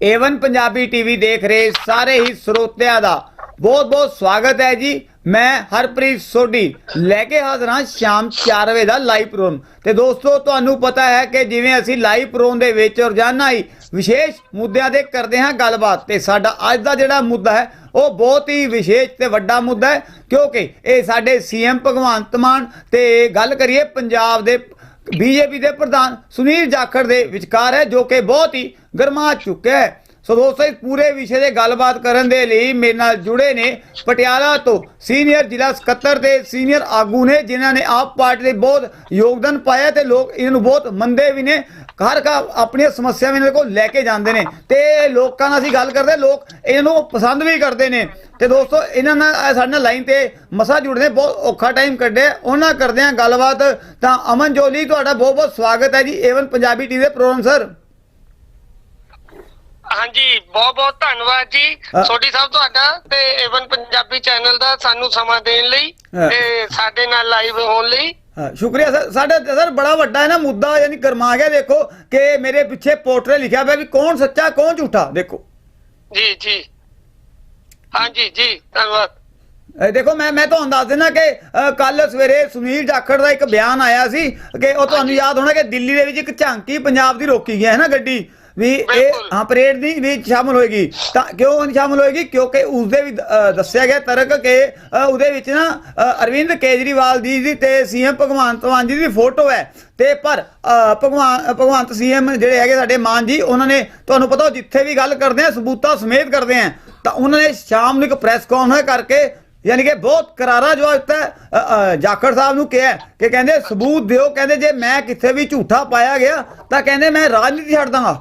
Avon Punjabi TV ਦੇਖ ਰਹੇ ਸਾਰੇ ਹੀ ਸਰੋਤਿਆਂ ਦਾ ਬਹੁਤ-ਬਹੁਤ ਸਵਾਗਤ ਹੈ ਜੀ। ਮੈਂ ਹਰਪ੍ਰੀਤ ਸੋਢੀ ਲੈ ਕੇ ਹਾਜ਼ਰ ਹਾਂ ਸ਼ਾਮ 4 ਵਜੇ ਦਾ ਲਾਈਵ ਪ੍ਰੋਗਰਾਮ ਤੇ ਦੋਸਤੋ, ਤੁਹਾਨੂੰ ਪਤਾ ਹੈ ਕਿ ਜਿਵੇਂ ਅਸੀਂ ਲਾਈਵ ਪ੍ਰੋਗਰਾਮ ਦੇ ਵਿੱਚ ਰੋਜ਼ਾਨਾ ਹੀ ਵਿਸ਼ੇਸ਼ ਮੁੱਦਿਆਂ ਦੇ ਕਰਦੇ ਹਾਂ ਗੱਲਬਾਤ, ਤੇ ਸਾਡਾ ਅੱਜ ਦਾ ਜਿਹੜਾ ਮੁੱਦਾ ਹੈ, ਉਹ ਬਹੁਤ ਹੀ ਵਿਸ਼ੇਸ਼ ਤੇ ਵੱਡਾ ਮੁੱਦਾ ਹੈ, ਕਿਉਂਕਿ ਇਹ ਸਾਡੇ ਸੀਐਮ ਭਗਵੰਤ ਮਾਨ ਤੇ ਗੱਲ ਕਰੀਏ ਪੰਜਾਬ ਦੇ ਬੀਜੇਪੀ ਦੇ ਪ੍ਰਧਾਨ ਸੁਨੀਲ ਜਾਖੜ ਦੇ ਵਿਚਕਾਰ ਹੈ, ਜੋ ਕਿ ਬਹੁਤ ਹੀ ਗਰਮਾ ਚੁੱਕਿਆ ਹੈ। ਸੋ ਦੋਸਤੋ, ਇਸ ਪੂਰੇ ਵਿਸ਼ੇ ਦੇ ਗੱਲਬਾਤ ਕਰਨ ਦੇ ਲਈ ਮੇਰੇ ਨਾਲ ਜੁੜੇ ਨੇ ਪਟਿਆਲਾ ਤੋਂ ਸੀਨੀਅਰ ਜ਼ਿਲ੍ਹਾ ਸਕੱਤਰ ਤੇ ਸੀਨੀਅਰ ਆਗੂ ਨੇ, ਜਿਨ੍ਹਾਂ ਨੇ ਆਪ ਪਾਰਟੀ ਦੇ ਬਹੁਤ ਯੋਗਦਾਨ ਪਾਇਆ ਤੇ ਲੋਕ ਇਹਨਾਂ ਨੂੰ ਬਹੁਤ ਮੰਨਦੇ ਵੀ ਨੇ। ਹਰ ਕਾ ਆਪਣੀਆਂ ਸਮੱਸਿਆਵਾਂ ਇਹਨਾਂ ਕੋਲ ਲੈ ਕੇ ਜਾਂਦੇ ਨੇ ਤੇ ਲੋਕਾਂ ਨਾਲ ਅਸੀਂ ਗੱਲ ਕਰਦੇ ਲੋਕ ਇਹਨਾਂ ਨੂੰ ਪਸੰਦ ਵੀ ਕਰਦੇ ਨੇ। ਤੇ ਦੋਸਤੋ ਇਹਨਾਂ ਨਾਲ ਸਾਡੇ ਨਾਲ ਲਾਈਨ ਤੇ ਮਸਾ ਜੁੜਦੇ ਬਹੁਤ ਔਖਾ ਟਾਈਮ ਕੱਢਿਆ। ਉਹਨਾਂ ਕਰਦੇ ਆ ਗੱਲਬਾਤ। ਤਾਂ ਅਮਨ ਜੋਲੀ ਤੁਹਾਡਾ ਬਹੁਤ ਬਹੁਤ ਸਵਾਗਤ ਹੈ ਜੀ ਏਵਨ ਪੰਜਾਬੀ ਟੀਵੀ ਦੇ ਪ੍ਰੋਗਰਾਮ ਸਰ। ਹਾਂਜੀ ਬਹੁਤ ਬਹੁਤ ਧੰਨਵਾਦ ਜੀ। ਸੋਢੀ ਸਾਹਿਬ ਤੁਹਾਡਾ ਤੇ ਏਵਨ ਪੰਜਾਬੀ ਚੈਨਲ ਦਾ ਸਾਨੂੰ ਸਮਾਂ ਦੇਣ ਲਈ ਤੇ ਸਾਡੇ ਨਾਲ ਲਾਈਵ ਹੋਣ ਲਈ। ਸ਼ੁਕਰੀਆ ਸਰ। ਸਾਡਾ ਸਰ ਬੜਾ ਵੱਡਾ ਹੈ ਨਾ ਮੁੱਦਾ ਯਾਨੀ ਗਰਮਾ ਗਿਆ ਦੇਖੋ ਕਿ ਮੇਰੇ ਪਿੱਛੇ ਪੋਰਟਰੇ ਲਿਖਿਆ ਪਿਆ ਵੀ ਕੌਣ ਸੱਚਾ ਕੌਣ ਝੂਠਾ ਦੇਖੋ। ਜੀ ਜੀ। ਹਾਂਜੀ ਜੀ ਧੰਨਵਾਦ। ਇਹ ਦੇਖੋ ਮੈਂ ਮੈਂ ਤੁਹਾਨੂੰ ਦੱਸ ਦਿੰਦਾ ਕਿ ਕੱਲ ਸਵੇਰੇ ਸੁਨੀਲ ਜਾਖੜ ਦਾ ਇੱਕ ਬਿਆਨ ਆਇਆ ਸੀ ਕਿ ਉਹ ਤੁਹਾਨੂੰ ਯਾਦ ਹੋਣਾ ਕਿ ਦਿੱਲੀ ਦੇ ਵਿੱਚ ਇੱਕ ਝਾਂਕੀ ਪੰਜਾਬ ਦੀ ਰੋਕੀ ਗਿਆ ਹੈ ਨਾ ਗੱਡੀ? ਵੀ ਇਹ। ਹਾਂ ਪਰੇਡ ਦੀ ਵੀ ਸ਼ਾਮਲ ਹੋਏਗੀ। ਤਾਂ ਕਿਉਂ ਨਹੀਂ ਸ਼ਾਮਲ ਹੋਏਗੀ? ਕਿਉਂਕਿ ਉਸਦੇ ਵੀ ਅ, ਦੱਸਿਆ ਗਿਆ ਤਰਕ ਕਿ ਉਹਦੇ ਵਿੱਚ ਨਾ ਅਰਵਿੰਦ ਕੇਜਰੀਵਾਲ ਜੀ ਦੀ ਤੇ ਸੀਐਮ ਭਗਵੰਤ ਮਾਨ ਜੀ ਦੀ ਫੋਟੋ ਹੈ। ਤੇ ਪਰ ਭਗਵਾਨ ਭਗਵੰਤ ਸੀਐਮ ਜਿਹੜੇ ਹੈਗੇ ਸਾਡੇ ਮਾਨ ਜੀ ਉਹਨਾਂ ਨੇ ਤੁਹਾਨੂੰ ਪਤਾ ਉਹ ਜਿੱਥੇ ਵੀ ਗੱਲ ਕਰਦੇ ਆ ਸਬੂਤਾਂ ਸਮੇਤ ਕਰਦੇ ਆ। ਤਾਂ ਉਹਨਾਂ ਨੇ ਸ਼ਾਮ ਨੂੰ ਇੱਕ ਪ੍ਰੈਸ ਕਾਨਫਰੰਸ ਕਰਕੇ ਯਾਨੀ ਕਿ ਬਹੁਤ ਕਰਾਰਾ ਜਵਾਬ ਦਿੱਤਾ ਜਾਖੜ ਸਾਹਿਬ ਨੂੰ ਕਿਹਾ ਕਿ ਕਹਿੰਦੇ ਸਬੂਤ ਦਿਓ ਕਹਿੰਦੇ ਜੇ ਮੈਂ ਕਿੱਥੇ ਵੀ ਝੂਠਾ ਪਾਇਆ ਗਿਆ ਤਾਂ ਕਹਿੰਦੇ ਮੈਂ ਰਾਜਨੀਤੀ ਛੱਡ ਦਾਂਗਾ।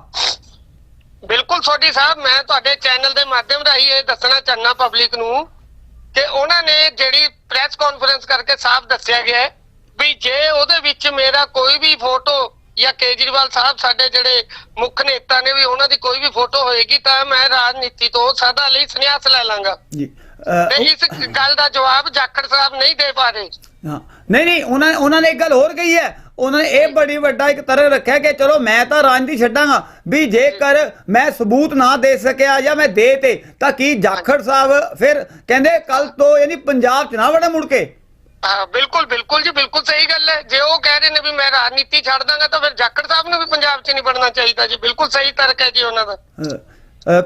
ਬਿਲਕੁਲ ਸੋਢੀ ਸਾਹਿਬ ਮੈਂ ਤੁਹਾਡੇ ਚੈਨਲ ਦੇ ਮਾਧਿਅਮ ਰਾਹੀਂ ਇਹ ਦੱਸਣਾ ਚਾਹਨਾ ਪਬਲਿਕ ਨੂੰ ਕਿ ਉਹਨਾਂ ਨੇ ਜਿਹੜੀ ਪ੍ਰੈਸ ਕਾਨਫਰੰਸ ਕਰਕੇ ਸਾਫ਼ ਦੱਸਿਆ ਗਿਆ ਵੀ ਜੇ ਉਹਦੇ ਵਿੱਚ ਮੇਰਾ ਕੋਈ ਵੀ ਫੋਟੋ ਜਾਂ ਕੇਜਰੀਵਾਲ ਸਾਹਿਬ ਸਾਡੇ ਜਿਹੜੇ ਮੁੱਖ ਨੇਤਾ ਨੇ ਵੀ ਉਹਨਾਂ ਦੀ ਕੋਈ ਵੀ ਫੋਟੋ ਹੋਏਗੀ ਤਾਂ ਮੈਂ ਰਾਜਨੀਤੀ ਤੋਂ ਸਦਾ ਲਈ ਸੰਨਿਆਸ ਲੈ ਲਾਂਗਾ। ਜੀ। ਤੇ ਇਸ ਗੱਲ ਦਾ ਜਵਾਬ ਜਾਖੜ ਸਾਹਿਬ ਨਹੀਂ ਦੇ ਪਾ ਰਹੇ। ਹਾਂ। ਨਹੀਂ ਨਹੀਂ ਉਹਨਾਂ ਉਹਨਾਂ ਨੇ ਇੱਕ ਗੱਲ ਹੋਰ ਕਹੀ ਹੈ। ਉਹਨਾਂ ਨੇ ਇਹ ਬੜੀ ਵੱਡਾ ਇੱਕ ਤਰਕ ਰੱਖਿਆ ਕਿ ਚਲੋ ਮੈਂ ਤਾਂ ਰਾਜਨੀਤੀ ਛੱਡਾਂਗਾ ਵੀ ਜੇਕਰ ਮੈਂ ਸਬੂਤ ਨਾ ਦੇ ਸਕਿਆ ਜਾਂ ਮੈਂ ਦੇ ਤੇ ਤਾਂ ਕੀ ਜਾਖੜ ਸਾਹਿਬ ਫਿਰ ਕਹਿੰਦੇ ਕੱਲ ਤੋਂ ਯਾਨੀ ਪੰਜਾਬ ਚ ਨਾ ਵੜੇ ਮੁੜ ਕੇ? ਹਾਂ ਬਿਲਕੁਲ ਬਿਲਕੁਲ ਜੀ ਬਿਲਕੁਲ ਸਹੀ ਗੱਲ ਹੈ। ਜੇ ਉਹ ਕਹਿ ਰਹੇ ਨੇ ਵੀ ਮੈਂ ਰਾਜਨੀਤੀ ਛੱਡ ਦਾਂਗਾ ਤਾਂ ਫਿਰ ਜਾਖੜ ਸਾਹਿਬ ਨੂੰ ਵੀ ਪੰਜਾਬ 'ਚ ਨਹੀਂ ਵੜਨਾ ਚਾਹੀਦਾ ਜੀ। ਬਿਲਕੁਲ ਸਹੀ ਤਰਕ ਹੈ ਜੀ ਉਹਨਾਂ ਦਾ।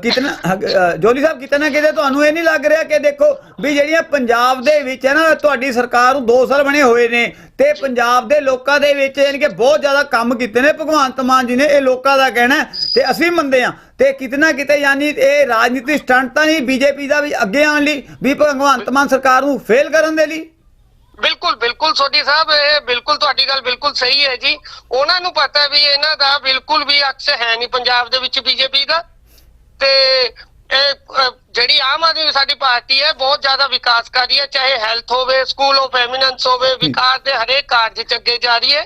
ਕਿਤਨਾ ਅ, ਜੋਲੀ ਸਾਹਿਬ ਕਿਤਨਾ ਕਿਤੇ ਤੁਹਾਨੂੰ ਇਹ ਨਹੀਂ ਲੱਗ ਰਿਹਾ ਕਿ ਦੇਖੋ ਵੀ ਜਿਹੜੀਆਂ ਪੰਜਾਬ ਦੇ ਵਿੱਚ ਹੈ ਨਾ ਤੁਹਾਡੀ ਸਰਕਾਰ ਨੂੰ 2 ਸਾਲ ਬਣੇ ਹੋਏ ਨੇ ਤੇ ਪੰਜਾਬ ਦੇ ਲੋਕਾਂ ਦੇ ਵਿੱਚ ਯਾਨੀ ਕਿ ਬਹੁਤ ਜ਼ਿਆਦਾ ਕੰਮ ਕੀਤੇ ਨੇ ਭਗਵੰਤ ਮਾਨ ਜੀ ਨੇ ਇਹ ਲੋਕਾਂ ਦਾ ਕਹਿਣਾ ਤੇ ਅਸੀਂ ਮੰਨਦੇ ਹਾਂ। ਤੇ ਕਿਤਨਾ ਕਿਤੇ ਯਾਨੀ ਇਹ ਰਾਜਨੀਤੀ ਸਟੰਟ ਤਾਂ ਨਹੀਂ ਬੀਜੇਪੀ ਦਾ ਵੀ ਅੱਗੇ ਆਉਣ ਲਈ ਵੀ ਭਗਵੰਤ ਮਾਨ ਸਰਕਾਰ ਨੂੰ ਫੇਲ ਕਰਨ ਦੇ ਲਈ? ਬਿਲਕੁਲ ਬਿਲਕੁਲ ਸੋਢੀ ਸਾਹਿਬ ਇਹ ਬਿਲਕੁਲ ਤੁਹਾਡੀ ਗੱਲ ਬਿਲਕੁਲ ਸਹੀ ਹੈ ਜੀ। ਉਹਨਾਂ ਨੂੰ ਪਤਾ ਵੀ ਇਹਨਾਂ ਦਾ ਬਿਲਕੁਲ ਵੀ ਅਕਸ ਹੈ ਨਹੀਂ ਪੰਜਾਬ ਦੇ ਵਿੱਚ ਬੀਜੇਪੀ ਦਾ। ਤੇ ਜਿਹੜੀ ਆਮ ਆਦਮੀ ਸਾਡੀ ਪਾਰਟੀ ਹੈ ਬਹੁਤ ਜ਼ਿਆਦਾ ਵਿਕਾਸ ਕਰ ਰਹੀ ਹੈ ਚਾਹੇ ਹੈਲਥ ਹੋਵੇ ਸਕੂਲ ਆਫ ਐਮੀਨੈਂਸ ਹੋਵੇ ਵਿਕਾਸ ਦੇ ਹਰੇਕ ਕਾਰਜ 'ਚ ਅੱਗੇ ਜਾ ਰਹੀ ਹੈ।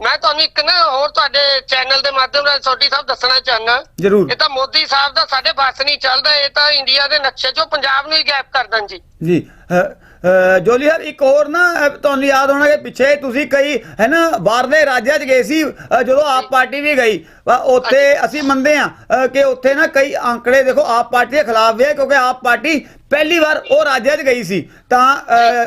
ਮੈਂ ਤੁਹਾਨੂੰ ਇੱਕ ਨਾ ਹੋਰ ਤੁਹਾਡੇ ਚੈਨਲ ਦੇ ਮਾਧਿਅਮ ਰਾਹੀਂ ਸੋਢੀ ਸਾਹਿਬ ਦੱਸਣਾ ਚਾਹੁੰਦਾ। ਜ਼ਰੂਰ। ਇਹ ਤਾਂ ਮੋਦੀ ਸਾਹਿਬ ਦਾ ਸਾਡੇ ਬਸ ਨਹੀਂ ਚੱਲਦਾ ਇਹ ਤਾਂ ਇੰਡੀਆ ਦੇ ਨਕਸ਼ੇ 'ਚੋਂ ਪੰਜਾਬ ਨੂੰ ਹੀ ਗੈਪ ਕਰ ਦੇਣ ਜੀ। ਜੀ ਜੋਲੀ ਸਾਹਿਬ ਇੱਕ ਹੋਰ ਨਾ ਤੁਹਾਨੂੰ ਯਾਦ ਹੋਣਾ ਕਿ ਪਿੱਛੇ ਤੁਸੀਂ ਕਈ ਹੈ ਨਾ ਬਾਹਰਲੇ ਰਾਜਾਂ 'ਚ ਗਏ ਸੀ ਜਦੋਂ ਆਪ ਪਾਰਟੀ ਵੀ ਗਈ ਉੱਥੇ ਅਸੀਂ ਮੰਨਦੇ ਆ ਕਿ ਉੱਥੇ ਨਾ ਕਈ ਆંકੜੇ ਦੇਖੋ ਆਪ ਪਾਰਟੀ ਦੇ ਖਿਲਾਫ ਵੀ ਹੈ ਕਿਉਂਕਿ ਆਪ ਪਾਰਟੀ ਪਹਿਲੀ ਵਾਰ ਉਹ ਰਾਜਾਂ 'ਚ ਗਈ ਸੀ। ਤਾਂ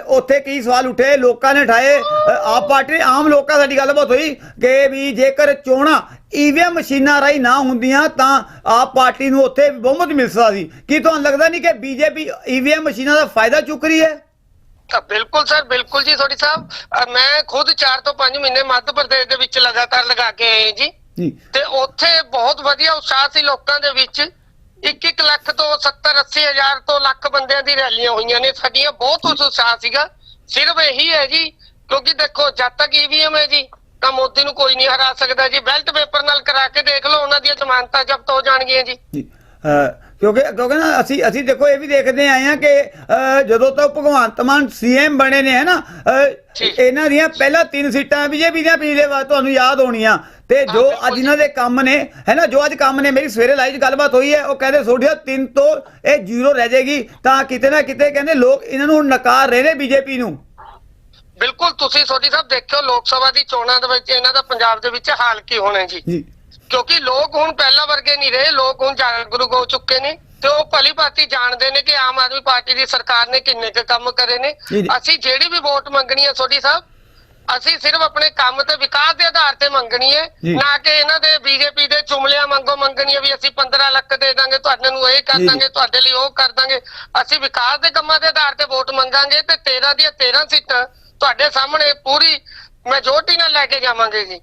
ਉੱਥੇ ਕੀ ਸਵਾਲ ਉੱਠੇ ਲੋਕਾਂ ਨੇ ਉਠਾਏ ਅ, ਆਪ ਪਾਰਟੀ ਆਮ ਲੋਕਾਂ ਸਾਡੀ ਗੱਲਬਾਤ ਹੋਈ ਕਿ ਵੀ ਜੇਕਰ ਚੋਣਾਂ ਈਵੀਐਮ ਮਸ਼ੀਨਾਂ ਰਾਹੀਂ ਨਾ ਹੁੰਦੀਆਂ ਤਾਂ ਆਪ ਪਾਰਟੀ ਨੂੰ ਉੱਥੇ ਬਹੁਮਤ ਮਿਲ ਸਕਦਾ ਸੀ। ਕੀ ਤੁਹਾਨੂੰ ਲੱਗਦਾ ਨਹੀਂ ਕਿ ਬੀਜੇਪੀ ਈਵੀਐਮ ਮਸ਼ੀਨਾਂ ਦਾ ਫਾਇਦਾ ਚੁੱਕ ਰਹੀ ਹੈ? ਬਿਲਕੁਲ ਸਰ ਬਿਲਕੁਲ ਜੀ ਸੋਢੀ ਸਾਹਿਬ। ਮੈਂ ਖੁਦ 4 ਤੋਂ 5 ਮਹੀਨੇ ਮੱਧ ਪ੍ਰਦੇਸ਼ ਦੇ ਵਿੱਚ ਲਗਾਤਾਰ ਲਗਾ ਕੇ ਆਏ ਜੀ। ਜੀ। ਤੇ ਉੱਥੇ ਬਹੁਤ ਵਧੀਆ ਉਤਸ਼ਾਹ ਸੀ ਲੋਕਾਂ ਦੇ ਵਿੱਚ। 1-1 ਲੱਖ ਤੋਂ 70-80 ਹਜ਼ਾਰ ਤੋਂ ਲੱਖ ਬੰਦਿਆਂ ਦੀ ਰੈਲੀਆਂ ਹੋਈਆਂ ਨੇ। ਸਾਡੀਆਂ ਬਹੁਤ ਉਤਸ਼ਾਹ ਸੀਗਾ। ਸਿਰਫ ਇਹੀ ਹੈ ਜੀ ਕਿਉਂਕਿ ਦੇਖੋ ਜਦ ਤੱਕ ਈਵੀਐਮ ਹੈ ਜੀ ਤਾਂ ਮੋਦੀ ਨੂੰ ਕੋਈ ਨਹੀਂ ਹਰਾ ਸਕਦਾ ਜੀ। ਬੈਲਟ ਪੇਪਰ ਨਾਲ ਕਰਾ ਕੇ ਦੇਖ ਲਓ ਉਹਨਾਂ ਦੀਆਂ ਜ਼ਮਾਨਤਾਂ ਜ਼ਬਤ ਹੋ ਜਾਣਗੀਆਂ ਜੀ। ਜੀ। ਕਿਉਂਕਿ ਕਿਉਂਕਿ ਨਾ ਅਸੀਂ ਅਸੀਂ ਦੇਖੋ ਇਹ ਵੀ ਦੇਖਦੇ ਆਏ ਆ ਕਿ ਜਦੋਂ ਤੋਂ ਭਗਵੰਤ ਮਾਨ ਸੀਐਮ ਬਣੇ ਨੇ ਹੈ ਨਾ। ਇਹਨਾਂ ਦੀਆਂ ਪਹਿਲਾਂ ਤਿੰਨ ਸੀਟਾਂ ਬੀਜੇਪੀ ਦੀਆਂ ਪਿਛਲੇ ਵਾਰ ਤੁਹਾਨੂੰ ਯਾਦ ਹੋਣੀਆਂ। ਤੇ ਜੋ ਅੱਜ ਇਹਨਾਂ ਦੇ ਕੰਮ ਨੇ ਹੈ ਨਾ ਜੋ ਅੱਜ ਕੰਮ ਨੇ ਮੇਰੀ ਸਵੇਰੇ ਲਾਈਵ ਗੱਲਬਾਤ ਹੋਈ ਹੈ ਉਹ ਕਹਿੰਦੇ ਸੋਢੀਆ ਤਿੰਨ ਤੋਂ ਇਹ ਜ਼ੀਰੋ ਰਹਿ ਜਾਏਗੀ ਤਾਂ ਕਿਤੇ ਨਾ ਕਿਤੇ ਕਹਿੰਦੇ ਲੋਕ ਇਹਨਾਂ ਨੂੰ ਨਕਾਰ ਰਹੇ ਨੇ ਬੀਜੇਪੀ ਨੂੰ। ਬਿਲਕੁਲ ਤੁਸੀਂ ਸੋਢੀ ਸਾਹਿਬ ਦੇਖਿਓ ਲੋਕ ਸਭਾ ਦੀ ਚੋਣਾਂ ਦੇ ਵਿੱਚ ਇਹਨਾਂ ਦਾ ਪੰਜਾਬ ਦੇ ਵਿੱਚ ਹਾਲ ਕੀ ਹੋਣਾ ਜੀ। ਜੀ। ਕਿਉਂਕਿ ਲੋਕ ਹੁਣ ਪਹਿਲਾਂ ਵਰਗੇ ਨਹੀਂ ਰਹੇ ਲੋਕ ਹੁਣ ਜਾਗਰੂਕ ਹੋ ਚੁੱਕੇ ਨੇ ਤੇ ਉਹ ਭਲੀ ਭਾਂਤੀ ਜਾਣਦੇ ਨੇ ਕਿ ਆਮ ਆਦਮੀ ਪਾਰਟੀ ਦੀ ਸਰਕਾਰ ਨੇ ਕਿੰਨੇ ਕੁ ਕੰਮ ਕਰੇ ਨੇ। ਅਸੀਂ ਜਿਹੜੀ ਵੀ ਵੋਟ ਮੰਗਣੀ ਹੈ ਸੋਢੀ ਸਾਹਿਬ ਅਸੀਂ ਸਿਰਫ ਆਪਣੇ ਕੰਮ ਤੇ ਵਿਕਾਸ ਦੇ ਆਧਾਰ ਤੇ ਮੰਗਣੀ ਹੈ। ਨਾ ਕਿ ਇਹਨਾਂ ਦੇ ਬੀਜੇਪੀ ਦੇ ਚੁਮਲਿਆਂ ਮੰਗੋ ਮੰਗਣੀ ਹੈ ਵੀ ਅਸੀਂ 15 ਲੱਖ ਦੇ ਦਾਂਗੇ ਤੁਹਾਡੇ ਨੂੰ ਇਹ ਕਰ। ਦਾਂਗੇ ਤੁਹਾਡੇ ਲਈ ਉਹ ਕਰ ਦਾਂਗੇ ਅਸੀਂ ਵਿਕਾਸ ਦੇ ਕੰਮਾਂ ਦੇ ਆਧਾਰ ਤੇ ਵੋਟ ਮੰਗਾਂਗੇ ਤੇ 13 ਦੀਆਂ 13 ਸੀਟਾਂ ਤੁਹਾਡੇ ਸਾਹਮਣੇ ਪੂਰੀ ਮੈਜੋਰਟੀ ਨਾਲ ਲੈ ਕੇ ਜਾਵਾਂਗੇ ਜੀ